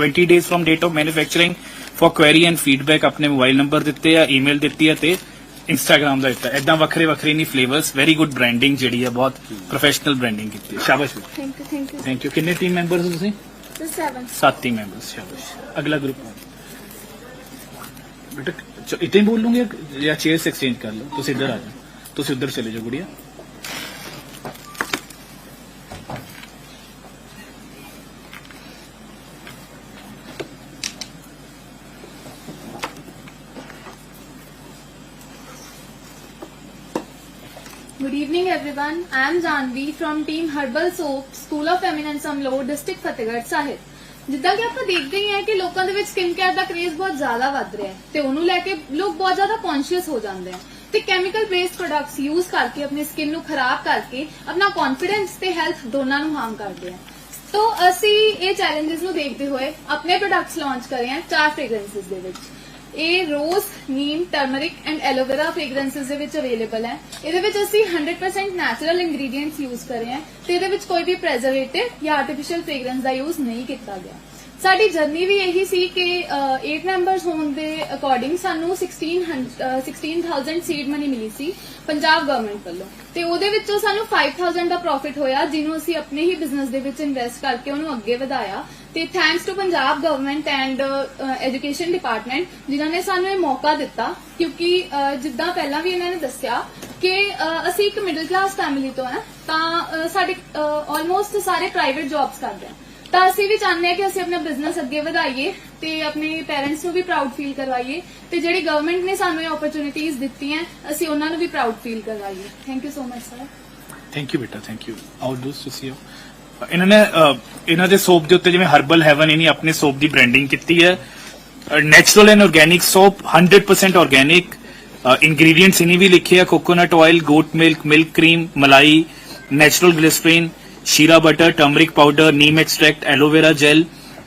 S1: 20 days from date of manufacturing for query and feedback ਆਪਣੇ ਮੋਬਾਈਲ ਨੰਬਰ ਦਿੱਤੇ ਆ ਈਮੇਲ ਦਿੱਤੀ ਹੈ ਤੇ ਇੰਸਟਾਗ੍ਰam ਦਾ ਦਿੱਤਾ। ਐਦਾਂ ਵੱਖਰੇ ਵੱਖਰੇ ਨਹੀਂ ਫਲੇਵਰਸ ਵੈਰੀ ਗੁੱਡ ਬ੍ਰਾਂਡਿੰਗ ਜਿਹੜੀ ਹੈ ਬਹੁਤ ਪ੍ਰੋਫੈਸ਼ਨਲ ਬ੍ਰਾਂਡਿੰਗ ਕੀਤੀ। ਹੈ ਸ਼ਾਬਾਸ਼
S3: thank you thank you
S1: thank you ਕਿੰਨੇ ਟੀਮ ਮੈਂਬਰਸ ਹੋ ਤੁਸੀਂ?
S3: The seven.
S1: ਸੱਤ ਟੀਮ ਮੈਂਬਰਸ ਸ਼ਾਬਾਸ਼। ਅਗਲਾ ਗਰੁੱਪ ਬੇਟਾ ਇੱਥੇ ਹੀ ਬੋਲ ਲੂੰਗੇ ਜਾਂ ਚੇਅਰਸ ਐਕਸਚੇਂਜ ਕਰ ਲਓ? ਤੁਸੀਂ ਇੱਧਰ ਆ ਜਾਓ। ਤੁਸੀਂ ਉੱਧਰ ਚਲੇ ਜਾਓ ਗੁੜੀਆ।
S4: I am Janvi from team Herbal Soap, School of Eminence Amlo, District Fatehgarh Sahib. ਜਿੱਦਾਂ ਕਿ ਆਪਾਂ ਦੇਖਦੇ ਹੀ ਹਾਂ ਕਿ ਲੋਕਾਂ ਦੇ ਵਿੱਚ ਸਕਿਨ ਕੇਅਰ ਦਾ ਕ੍ਰੇਜ਼ ਬਹੁਤ ਜ਼ਿਆਦਾ ਵੱਧ ਰਿਹਾ ਹੈ ਤੇ ਉਹਨੂੰ ਲੈ ਕੇ ਲੋਕ ਬਹੁਤ ਜ਼ਿਆਦਾ ਕੌਨਸ਼ੀਅਸ ਹੋ ਜਾਂਦੇ ਆ। ਤੇ ਕੈਮੀਕਲ ਬੇਸਡ ਪ੍ਰੋਡਕਟਸ ਯੂਜ਼ ਕਰਕੇ ਆਪਣੀ ਸਕਿਨ ਨੂੰ ਖਰਾਬ ਕਰਕੇ ਆਪਣਾ ਕੌਨਫੀਡੈਂਸ ਤੇ ਹੈਲਥ ਦੋਨਾਂ ਨੂੰ ਹਾਰਮ ਕਰਦੇ ਆ। ਤੋ ਅਸੀਂ ਇਹ ਚੈਲੰਜਸ ਨੂੰ ਦੇਖਦੇ ਹੋਏ ਆਪਣੇ ਪ੍ਰੋਡਕਟਸ ਲਾਂਚ ਕਰੇ ਆ ਚਾਰ ਫ੍ਰੈਗਰੈਂਸਸ ਦੇ ਵਿੱਚ। ਇਹ rose neem turmeric and aloe vera fragrances ਦੇ ਵਿੱਚ ਅਵੇਲੇਬਲ ਹੈ। ਇਹਦੇ ਵਿੱਚ ਅਸੀਂ 100% ਨੈਚੁਰਲ ਇੰਗਰੀਡੀਐਂਟਸ ਯੂਜ਼ ਕਰੇ ਰਹੇ ਤੇ ਇਹਦੇ ਵਿੱਚ ਕੋਈ ਵੀ ਪ੍ਰੈਜ਼ਰਵੇਟਿਵ ਜਾਂ ਆਰਟੀਫੀਸ਼ੀਅਲ ਫ੍ਰੈਗਰੈਂਸ ਦਾ ਯੂਜ਼ ਨਹੀਂ ਕੀਤਾ ਗਿਆ। ਸਾਡੀ ਜਰਨੀ ਵੀ ਇਹੀ ਸੀ ਕਿ 8 ਮੈਂਬਰਸ ਹੋਣ ਦੇ ਅਕੋਰਡਿੰਗ ਸਾਨੂੰ 1600 ਅਹ 16000 ਸੀਡ ਮਨੀ ਮਿਲੀ ਸੀ ਪੰਜਾਬ ਗਵਰਨਮੈਂਟ ਵੱਲੋਂ। ਤੇ ਉਹਦੇ ਵਿੱਚੋਂ ਸਾਨੂੰ 5000 ਦਾ ਪ੍ਰੋਫਿਟ ਹੋਇਆ, ਜਿਹਨੂੰ ਅਸੀਂ ਆਪਣੇ ਹੀ ਬਿਜ਼ਨਸ ਦੇ ਵਿੱਚ ਇਨਵੈਸਟ ਕਰਕੇ ਉਹਨੂੰ ਅੱਗੇ ਵਧਾਇਆ। ਤੇ thanks to Punjab government and education department ਜਿਨ੍ਹਾਂ ਨੇ ਸਾਨੂੰ ਇਹ ਮੌਕਾ ਦਿੱਤਾ, ਕਿਉਂਕਿ ਜਿੱਦਾਂ ਪਹਿਲਾਂ ਵੀ ਇਹਨਾਂ ਨੇ ਦੱਸਿਆ ਕਿ ਅਸੀਂ ਇੱਕ ਮਿਡਲ ਕਲਾਸ ਫੈਮਿਲੀ ਤੋਂ ਆ ਤਾਂ ਸਾਡੇ ਆਲਮੋਸਟ ਸਾਰੇ ਪ੍ਰਾਈਵੇਟ ਜੌਬਸ ਕਰਦੇ ਆ ਤਾਂ ਅਸੀਂ ਵੀ ਚਾਹੁੰਦੇ ਆ ਕਿ ਅਸੀਂ ਆਪਣਾ ਬਿਜ਼ਨਸ ਅੱਗੇ ਵਧਾਈਏ ਤੇ ਆਪਣੇ ਪੇਰੈਂਟਸ ਨੂੰ ਵੀ ਪ੍ਰਾਊਡ ਫੀਲ ਕਰਵਾਈਏ ਤੇ ਜਿਹੜੀ ਗਵਰਨਮੈਂਟ ਨੇ ਸਾਨੂੰ ਇਹ ਓਪਰਚ्युनिटीज ਦਿੱਤੀਆਂ, ਅਸੀਂ ਉਹਨਾਂ ਨੂੰ ਵੀ ਪ੍ਰਾਊਡ ਫੀਲ ਕਰਵਾਈਏ। Thank you so much sir
S1: thank you ਬੇਟਾ ਥੈਂਕ ਯੂ ਆਲ ਡੂਸ ਟੂ ਸੀ ਯੂ ਇਹਨਾਂ ਨੇ ਇਹਨਾਂ ਦੇ ਸੋਪ ਦੇ ਉੱਤੇ ਜਿਵੇਂ ਹਰਬਲ ਹੈਵਨ ਇਹਨੀ ਆਪਣੇ ਸੋਪ ਦੀ ਬ੍ਰਾਂਡਿੰਗ ਕੀਤੀ ਹੈ। Natural and organic soap 100% organic ingredients ਇਨੀ ਵੀ ਲਿਖੇ ਆ coconut oil goat milk milk cream malai natural glycerine shea butter turmeric powder neem extract aloe vera gel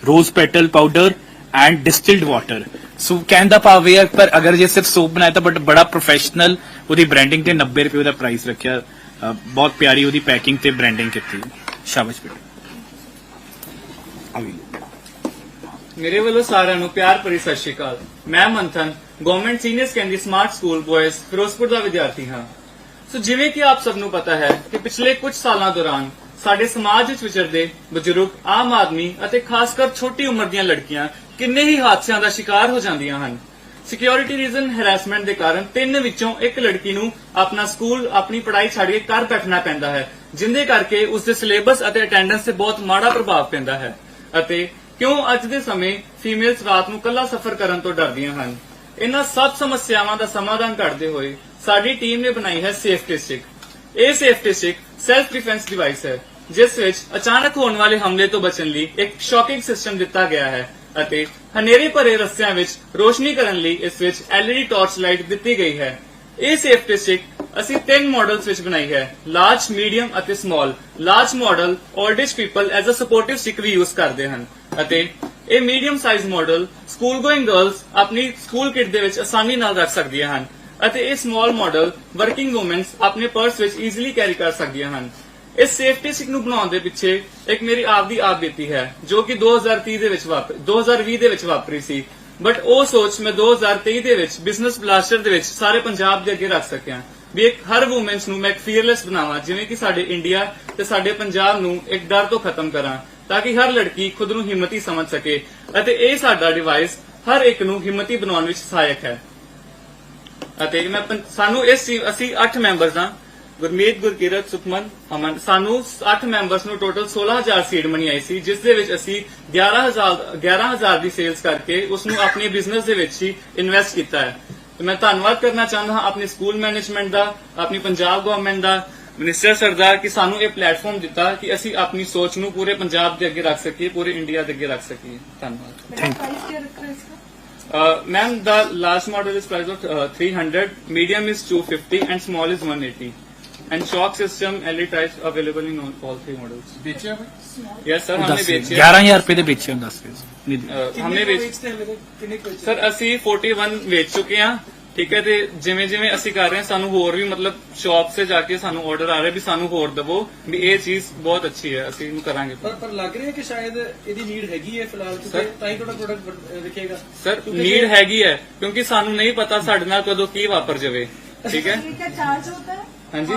S1: rose petal powder and distilled water so ਕਹਿਣ ਦਾ ਭਾਵ ਇਹ ਹੈ ਪਰ ਅਗਰ ਜੇ ਸਿਰਫ ਸੋਪ ਬਣਾਇਆ ਤਾਂ ਬਟ ਬੜਾ ਪ੍ਰੋਫੈਸ਼ਨਲ ਉਹਦੀ ਬ੍ਰਾਂਡਿੰਗ ਤੇ 90 ਰੁਪਏ ਦਾ ਪ੍ਰਾਈਸ ਰੱਖਿਆ। ਬਹੁਤ ਪਿਆਰੀ ਉਹਦੀ ਪੈਕਿੰਗ ਤੇ ਬ੍ਰਾਂਡਿੰਗ ਕੀਤੀ। ਸ਼ਾਬਾਸ਼ ਬੇਟਾ। ਅਭੀ
S5: ਮੇਰੇ ਵੱਲੋਂ ਸਾਰਿਆਂ ਨੂੰ ਪਿਆਰ ਭਰੀ ਸਤਿ ਸ਼੍ਰੀ ਅਕਾਲ। ਮੈਂ Manthan government senior secondary smart school boys Ferozepur ਦਾ ਵਿਦਿਆਰਥੀ ਹਾਂ। ਸੋ ਜਿਵੇਂ ਕਿ ਆਪ ਸਭ ਨੂੰ ਪਤਾ ਹੈ ਕਿ ਪਿਛਲੇ ਕੁਝ ਸਾਲਾਂ ਦੌਰਾਨ ਸਾਡੇ ਸਮਾਜ ਵਿੱਚ ਵਿਚਰਦੇ ਬਜ਼ੁਰਗ, ਆਮ ਆਦਮੀ ਅਤੇ ਖਾਸ ਕਰ ਛੋਟੀ ਉਮਰ ਦੀਆਂ ਲੜਕੀਆਂ ਕਿੰਨੇ ਹੀ ਹਾਦਸਿਆਂ ਦਾ ਸ਼ਿਕਾਰ ਹੋ ਜਾਂਦੀਆਂ ਹਨ। ਸਿਕਿਉਰਿਟੀ ਰੀਜ਼ਨ ਹੈਰੈਸਮੈਂਟ ਦੇ ਕਾਰਨ ਤਿੰਨ ਵਿੱਚੋਂ ਇੱਕ ਲੜਕੀ ਨੂੰ ਆਪਣਾ ਸਕੂਲ ਆਪਣੀ ਪੜ੍ਹਾਈ ਛੱਡ ਕੇ ਘਰ ਬੈਠਣਾ ਪੈਂਦਾ ਹੈ। ਜਿੰਦੇ ਕਰਕੇ ਉਸ ਦੇ ਸਿਲੇਬਸ ਅਤੇ ਅਟੈਂਡੈਂਸ ਤੇ ਬਹੁਤ ਮਾੜਾ ਪ੍ਰਭਾਵ ਪੈਂਦਾ ਹੈ ਅਤੇ ਕਿਉਂ ਅੱਜ ਦੇ ਸਮੇਂ ਫੀਮੇਲਸ ਰਾਤ ਨੂੰ ਕੱਲਾ ਸਫ਼ਰ ਕਰਨ ਤੋਂ ਡਰਦੀਆਂ ਹਨ? ਇਹਨਾਂ ਸਭ ਸਮੱਸਿਆਵਾਂ ਦਾ ਸਮਾਧਾਨ ਕੱਢਦੇ ਹੋਏ ਸਾਡੀ ਟੀਮ ਨੇ ਬਣਾਈ ਹੈ ਸੇਫਟੀ ਸਟਿਕ। ਇਹ safety stick self defence device ਹੈ, ਜਿਸ ਵਿੱਚ ਅਚਾਨਕ ਹੋਣ ਵਾਲੇ ਹਮਲੇ ਤੋਂ ਬਚਣ ਲਈ ਇੱਕ ਸ਼ੌਕਿੰਗ ਸਿਸਟਮ ਦਿੱਤਾ ਗਿਆ ਹੈ ਅਤੇ ਹਨੇਰੇ ਭਰੇ ਰਸਤਿਆਂ ਵਿੱਚ ਰੋਸ਼ਨੀ ਕਰਨ ਲਈ ਇਸ ਵਿੱਚ LED ਟਾਰਚ ਲਾਈਟ ਦਿੱਤੀ ਗਈ ਹੈ। ਇਹ ਸੇਫਟੀ ਸਟਿਕ ਅਸੀਂ ਤਿੰਨ ਮਾਡਲਸ ਵਿੱਚ ਬਣਾਈ ਹੈ ਲਾਰਜ ਮੀਡੀਅਮ ਅਤੇ small large model old age people as a supportive stick we use ਕਰਦੇ ਹਨ। ਅਤੇ ਇਹ medium size model school going girls ਆਪਣੀ ਸਕੂਲ ਕਿਟ ਦੇ ਵਿੱਚ ਆਸਾਨੀ ਨਾਲ ਰੱਖ ਸਕਦੀਆਂ ਹਨ। ਅਤੇ ਇਹ ਸਮਾਲ ਮਾਡਲ ਵਰਕਿੰਗ ਔਮਨਸ ਆਪਣੇ ਪਰਸ ਵਿੱਚ ਈਜ਼ੀਲੀ ਕੈਰੀ ਕਰ ਸਕਦੀਆਂ ਹਨ। ਇਸ ਸੇਫਟੀ ਸਟਿਕ ਨੂੰ ਬਣਾਉਣ ਦੇ ਪਿੱਛੇ ਇੱਕ ਮੇਰੀ ਆਪ ਦੀ ਆਪ ਬੀਤੀ ਹੈ, ਜੋ ਕਿ 2030 ਦੇ ਵਿੱਚ ਵਾਪਰ 2020 ਦੇ ਵਿੱਚ ਵਾਪਰੀ ਸੀ। ਬਟ ਉਹ ਸੋਚ ਮੈਂ 2023 ਦੇ ਵਿੱਚ ਬਿਜ਼ਨਸ ਬਲਾਸਟਰ ਦੇ ਵਿੱਚ ਸਾਰੇ ਪੰਜਾਬ ਦੇ ਅੱਗੇ ਰੱਖ ਸਕਿਆ। ਵੀ ਇੱਕ ਹਰ ਔਮਨਸ ਨੂੰ ਮੈਂ ਇੱਕ ਫੀਅਰਲੈਸ ਬਣਾਵਾਂ, ਜਿਵੇਂ ਕਿ ਸਾਡੇ ਇੰਡੀਆ ਤੇ ਸਾਡੇ ਪੰਜਾਬ ਨੂੰ ਇੱਕ ਡਰ ਤੋਂ ਖਤਮ ਕਰਾਂ, ਤਾਂ ਕਿ ਹਰ ਲੜਕੀ ਖੁਦ ਨੂੰ ਹਿੰਮਤੀ ਸਮਝ ਸਕੇ ਅਤੇ ਇਹ ਸਾਡਾ ਡਿਵਾਈਸ ਹਰ ਇੱਕ ਨੂੰ ਹਿੰਮਤੀ ਬਣਾਉਣ ਵਿੱਚ ਸਹਾਇਕ ਹੈ। ਅਤੇ ਮੈਂ ਸਾਨੂੰ ਇਸ ਅਸੀਂ 8 ਮੈਂਬਰਸ ਹਾਂ ਗੁਰਮੀਤ ਗੁਰਕਿਰਤ ਸੁਖਮਨ ਅਮਨ। ਸਾਨੂੰ 8 ਮੈਂਬਰਸ ਨੂੰ ਟੋਟਲ 16000 ਸੀਡ ਮਨੀ ਆਈ ਸੀ ਜਿਸ ਦੇ ਵਿੱਚ ਅਸੀਂ 11000 11000 ਦੀ ਸੇਲਸ ਕਰਕੇ ਉਸ ਨੂੰ ਆਪਣੇ ਬਿਜ਼ਨਸ ਦੇ ਵਿੱਚ ਹੀ ਇਨਵੈਸਟ ਕੀਤਾ ਹੈ। ਤੇ ਮੈਂ ਧੰਨਵਾਦ ਕਰਨਾ ਚਾਹੁੰਦਾ ਹਾਂ ਆਪਣੇ ਸਕੂਲ ਮੈਨੇਜਮੈਂਟ ਦਾ ਆਪਣੀ ਪੰਜਾਬ ਗਵਰਨਮੈਂਟ ਦਾ ਮਿਨਿਸਟਰ ਸਰਦਾਰ ਕਿ ਸਾਨੂੰ ਇਹ ਪਲੇਟਫਾਰਮ ਦਿੱਤਾ ਕਿ ਅਸੀਂ ਆਪਣੀ ਸੋਚ ਨੂੰ ਪੂਰੇ ਪੰਜਾਬ ਦੇ ਅੱਗੇ ਰੱਖ ਸਕੀਏ ਪੂਰੇ ਇੰਡੀਆ ਦੇ ਅੱਗੇ ਰੱਖ ਸਕੀਏ। ਧੰਨਵਾਦ। The large model is priced of uh, 300, medium is 250, and small is 180. and shock system LED types available in all, all three models.
S6: ਵੇਚਿਆ ਬਈ
S5: Yes sir, हमने
S1: ਦੱਸ
S5: बेचे
S1: 11000 ਰੁਪਏ ਦੇ ਵੇਚੇ ਹੁਣ ਦੱਸ ਨਹੀਂ
S5: ਅਹ, हमने बेचे ਸਰ ਅਸੀਂ 41 ਵੇਚ ਚੁੱਕੇ ਹਾਂ ਠੀਕ ਹੈ ਤੇ ਜਿਵੇਂ ਜਿਵੇਂ ਅਸੀਂ ਕਰ ਰਹੇ ਹਾਂ ਸਾਨੂੰ ਹੋਰ ਵੀ ਮਤਲਬ ਸ਼ਾਪ ਸੇ ਜਾ ਕੇ ਸਾਨੂੰ ਆਰਡਰ ਆ ਰਿਹਾ ਵੀ ਸਾਨੂੰ ਹੋਰ ਦਵੋ ਵੀ ਇਹ ਚੀਜ਼ ਬਹੁਤ ਅੱਛੀ ਹੈ ਅਸੀਂ ਇਹਨੂੰ ਕਰਾਂਗੇ
S6: ਪਰ ਪਰ ਲੱਗ ਰਿਹਾ ਕਿ ਸ਼ਾਇਦ ਇਹਦੀ ਨੀਡ ਹੈਗੀ ਹੈ ਫਿਲਹਾਲ ਕਿਉਂਕਿ
S5: Sir?
S6: ਤਾਂ ਹੀ ਤੁਹਾਡਾ ਪ੍ਰੋਡਕਟ ਵਿਕੇਗਾ
S5: ਸਰ
S6: ਕਿਉਂਕਿ
S5: ਨੀਡ
S6: ਜੇ-
S5: ਹੈਗੀ ਹੈ ਕਿਉਂਕਿ ਸਾਨੂੰ ਨਹੀਂ ਪਤਾ ਸਾਡੇ ਨਾਲ ਕਦੋਂ ਕੀ ਵਾਪਰ ਜਾਵੇ ठीक है
S7: का चार्ज होता है
S5: हाँ जी?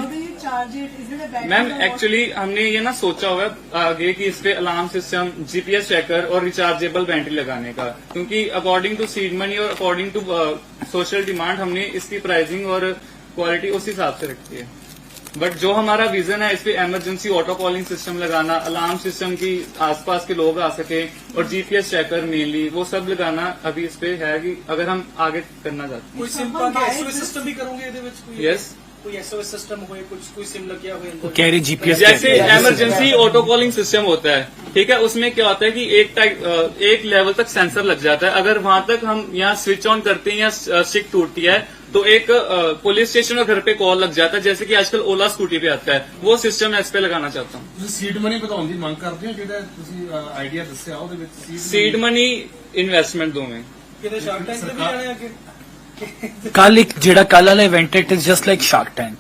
S5: मैम एक्चुअली हमने ये ना सोचा हुआ आगे कि इस पे अलार्म सिस्टम जीपीएस ट्रैकर और रिचार्जेबल बैटरी लगाने का। क्योंकि अकॉर्डिंग टू सीड मनी और अकॉर्डिंग टू सोशल डिमांड हमने इसकी प्राइसिंग और क्वालिटी उस हिसाब से रखी है। बट जो हमारा विजन है इस पे इमरजेंसी ऑटो कॉलिंग सिस्टम लगाना अलार्म सिस्टम की आसपास के लोग आ सके और जीपीएस ट्रैकर मेनली वो सब लगाना अभी इस पे है कि अगर हम आगे करना चाहते
S6: हैं। कोई सिस्टम भी करोगे यस ਵੀ ਕਰੋਗੇ ਇਹਦੇ ਵਿੱਚ ਕੋਈ
S5: Yes.
S6: ਕੋਈ ਐਸਓਐਸ ਸਿਸਟਮ ਹੋਏ ਕੁਝ ਕੋਈ ਸਿਮ ਲੱਗਿਆ ਹੋਏ ਅੰਦਰ
S1: ਕਹਿ ਰਹੇ GPS
S5: जैसे इमरजेंसी ऑटो कॉलिंग सिस्टम होता है ठीक है उसमें क्या होता है कि एक टाइप अ, एक लेवल तक सेंसर लग जाता है अगर वहां तक हम यहाँ स्विच ऑन करते हैं या स्टिक टूटती है तो एक अ, पुलिस स्टेशन और घर पे कॉल लग जाता है जैसे कि आजकल ओला स्कूटी पे आता है वो सिस्टम मैं इस पे लगाना चाहता हूँ
S8: ਤੁਸੀਂ ਸੀਡ ਮਨੀ ਵਧਾਉਣ ਦੀ ਮੰਗ ਕਰਦੇ ਹੋ ਜਿਹੜਾ ਤੁਸੀਂ ਆਈਡੀਆ ਦੱਸਿਆ ਉਹਦੇ ਵਿੱਚ
S5: सीड मनी इन्वेस्टमेंट दो में
S6: ਕਿਤੇ ਸ਼ਾਰਟ ਟੈਂਕ ਤੇ ਵੀ ਜਾਣੇ ਅੱਗੇ
S1: ਕੱਲ ਇੱਕ ਜਿਹੜਾ ਕੱਲ ਵਾਲਾ event it is just like Shark Tank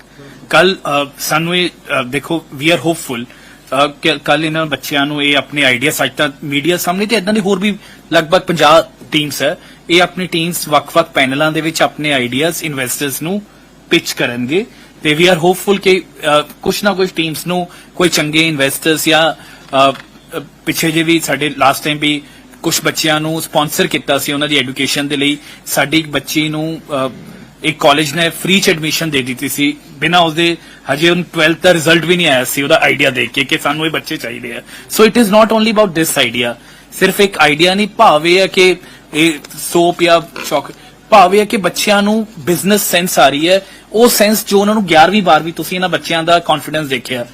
S1: ਕੱਲ ਸਾਨੂੰ ਇਹ ਅ, ਦੇਖੋ ਵੀ ਆਰ ਹੋਪਫੁਲ ਕੱਲ ਇਹਨਾਂ ਬੱਚਿਆਂ ਨੂੰ ਇਹ ਆਪਣੇ ਆਈਡੀਆ ਸੱਚ ਤਾਂ ਮੀਡੀਆ ਸਾਹਮਣੇ ਤੇ ਇਦਾਂ ਦੀ ਹੋਰ ਵੀ ਲਗਭਗ 50 ਟੀਮਸ ਹੈ ਇਹ ਆਪਣੀ ਟੀਮਸ ਵੱਖ-ਵੱਖ ਪੈਨਲਾਂ ਦੇ ਵਿੱਚ ਆਪਣੇ ਆਈਡੀਆਜ਼ ਇਨਵੈਸਟਰਸ ਨੂੰ ਪਿਚ ਕਰਨਗੇ ਤੇ ਵੀ ਆਰ ਹੋਪਫੁਲ ਕਿ ਅ, ਕੁਛ ਨਾ ਕੁਛ ਟੀਮਸ ਨੂੰ ਕੋਈ ਚੰਗੇ ਇਨਵੈਸਟਰਸ ਜਾਂ ਅ, ਅ, ਪਿੱਛੇ ਜੇ ਵੀ ਸਾਡੇ ਲਾਸਟ ਟਾਈਮ ਵੀ ਕੁਝ ਬੱਚਿਆਂ ਨੂੰ ਸਪਾਂਸਰ ਕੀਤਾ ਸੀ ਉਹਨਾਂ ਦੀ ਐਜੂਕੇਸ਼ਨ ਦੇ ਲਈ। ਸਾਡੀ ਇੱਕ ਬੱਚੀ ਨੂੰ ਇੱਕ ਕਾਲਜ ਨੇ ਫ੍ਰੀ ਚ ਐਡਮਿਸ਼ਨ ਦੇ ਦਿੱਤੀ ਸੀ। ਬਿਨਾ ਉਸਦੇ ਹਜੇ ਉਹਨ 12th ਦਾ ਰਿਜ਼ਲਟ ਵੀ ਨਹੀਂ ਆਇਆ ਸੀ, ਉਹਦਾ ਆਈਡੀਆ ਦੇਖ ਕੇ ਕਿ ਸਾਨੂੰ ਇਹ ਬੱਚੇ ਚਾਹੀਦੇ ਆ। So it is not only about this idea ਸਿਰਫ ਇੱਕ ਆਈਡੀਆ ਨਹੀਂ, ਭਾਵ ਇਹ ਹੈ ਕਿ ਇਹ ਸੋਪ ਜਾਂ ਚੌਕ ਭਾਵ ਇਹ ਹੈ ਕਿ ਬੱਚਿਆਂ ਨੂੰ ਬਿਜ਼ਨਸ ਸੈਂਸ ਆ ਰਹੀ ਹੈ। ਉਹ ਸੈਂਸ ਜੋ ਉਹਨਾਂ ਨੂੰ 11ਵੀਂ 12ਵੀਂ ਤੁਸੀਂ ਇਹਨਾਂ ਬੱਚਿਆਂ ਦਾ ਕੌਨਫੀਡੈਂਸ ਦੇਖਿਆ।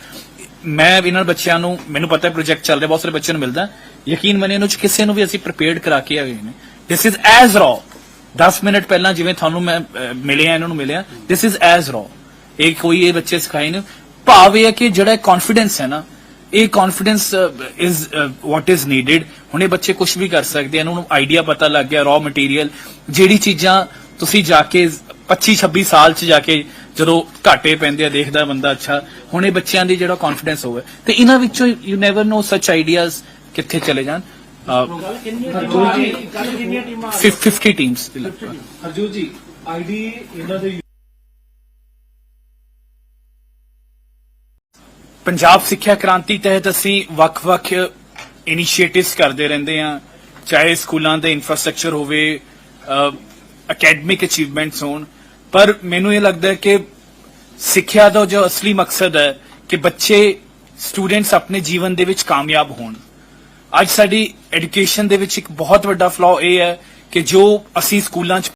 S1: ਮੈਂ ਇਹਨਾਂ ਬੱਚਿਆਂ ਨੂੰ, ਮੈਨੂੰ ਪਤਾ ਹੈ ਪ੍ਰੋਜੈਕਟ ਚੱਲ ਰਿਹਾ, ਬਹੁਤ ਸਾਰੇ ਬੱਚਿਆਂ ਨੂੰ ਮਿਲਦਾ। ਯਕੀਨ ਮੰਨੇ ਇਹਨੂੰ ਚ ਕਿਸੇ ਨੂੰ ਵੀ ਅਸੀਂ ਪ੍ਰੀਪੇਅਰਡ ਕਰਾ ਕੇ ਆਏ ਨੇ। This is as raw 10 minute ਪਹਿਲਾਂ ਜਿਵੇਂ ਤੁਹਾਨੂੰ ਮੈਂ ਮਿਲਿਆ, ਇਹਨਾਂ ਨੂੰ ਮਿਲਿਆ। ਦਿਸ ਇਜ਼ ਐਜ਼ ਰॉ ਇਹ ਕੋਈ ਇਹ ਬੱਚੇ ਸਿਖਾਏ ਨੇ। ਭਾਵ ਇਹ ਹੈ ਕਿ ਜਿਹੜਾ ਕੌਨਫੀਡੈਂਸ ਹੈ ਨਾ, ਇਹ confidence is what is needed ਹੁਣ ਇਹ ਬੱਚੇ ਕੁਝ ਵੀ ਕਰ ਸਕਦੇ ਆ, ਇਹਨਾਂ ਨੂੰ ਆਈਡੀਆ ਪਤਾ ਲੱਗ ਗਿਆ ਰॉ ਮਟੀਰੀਅਲ ਜਿਹੜੀ ਚੀਜ਼ਾਂ ਤੁਸੀਂ ਜਾ ਕੇ 25 26 ਸਾਲ ਚ ਜਾ ਕੇ ਜਦੋਂ ਘਾਟੇ ਪੈਂਦੇ ਆ, ਦੇਖਦਾ ਬੰਦਾ ਅੱਛਾ। ਹੁਣ ਇਹ ਬੱਚਿਆਂ ਦੀ ਜਿਹੜਾ ਕੌਨਫੀਡੈਂਸ ਹੋਵੇ। ਤੇ ਇਹਨਾਂ ਵਿੱਚੋਂ ਯੂ ਨੈਵਰ ਨੋ ਸੱਚ ਆਈਡੀਆਜ਼ ਕਿੱਥੇ ਚਲੇ ਜਾਣ?
S8: ਹਰਜੋਤ ਜੀ ਕੱਲ ਕਿੰਨੀਆਂ ਟੀਮਾਂ
S1: 50 ਟੀਮਸ ਦੇ ਲਗਭਗ
S8: ਹਰਜੋਤ ਜੀ ਆਈਡੀ ਇਹਨਾਂ ਦੇ
S1: ਪੰਜਾਬ ਸਿੱਖਿਆ ਕ੍ਰਾਂਤੀ ਤਹਿਤ ਅਸੀਂ ਵੱਖ-ਵੱਖ ਇਨੀਸ਼ੀਏਟਿਵਸ ਕਰਦੇ ਰਹਿੰਦੇ ਹਾਂ ਚਾਹੇ ਸਕੂਲਾਂ ਦੇ ਇਨਫਰਾਸਟ੍ਰਕਚਰ ਹੋਵੇ ਅਕੈਡਮਿਕ ਅਚੀਵਮੈਂਟਸ ਹੋਣ ਪਰ ਮੈਨੂੰ ਇਹ ਲੱਗਦਾ ਹੈ ਕਿ ਸਿੱਖਿਆ ਦਾ ਜੋ ਅਸਲੀ ਮਕਸਦ ਹੈ ਕਿ ਬੱਚੇ ਸਟੂਡੈਂਟਸ ਆਪਣੇ ਜੀਵਨ ਦੇ ਵਿੱਚ ਕਾਮਯਾਬ ਹੋਣ। ਅੱਜ ਸਾਡੀ ਐਜੂਕੇਸ਼ਨ ਦੇ ਵਿੱਚ ਇੱਕ ਬਹੁਤ ਵੱਡਾ ਫਲੋ ਇਹ ਹੈ ਕਿ ਜੋ ਅਸੀਂ ਸਕੂਲਾਂ 'ਚ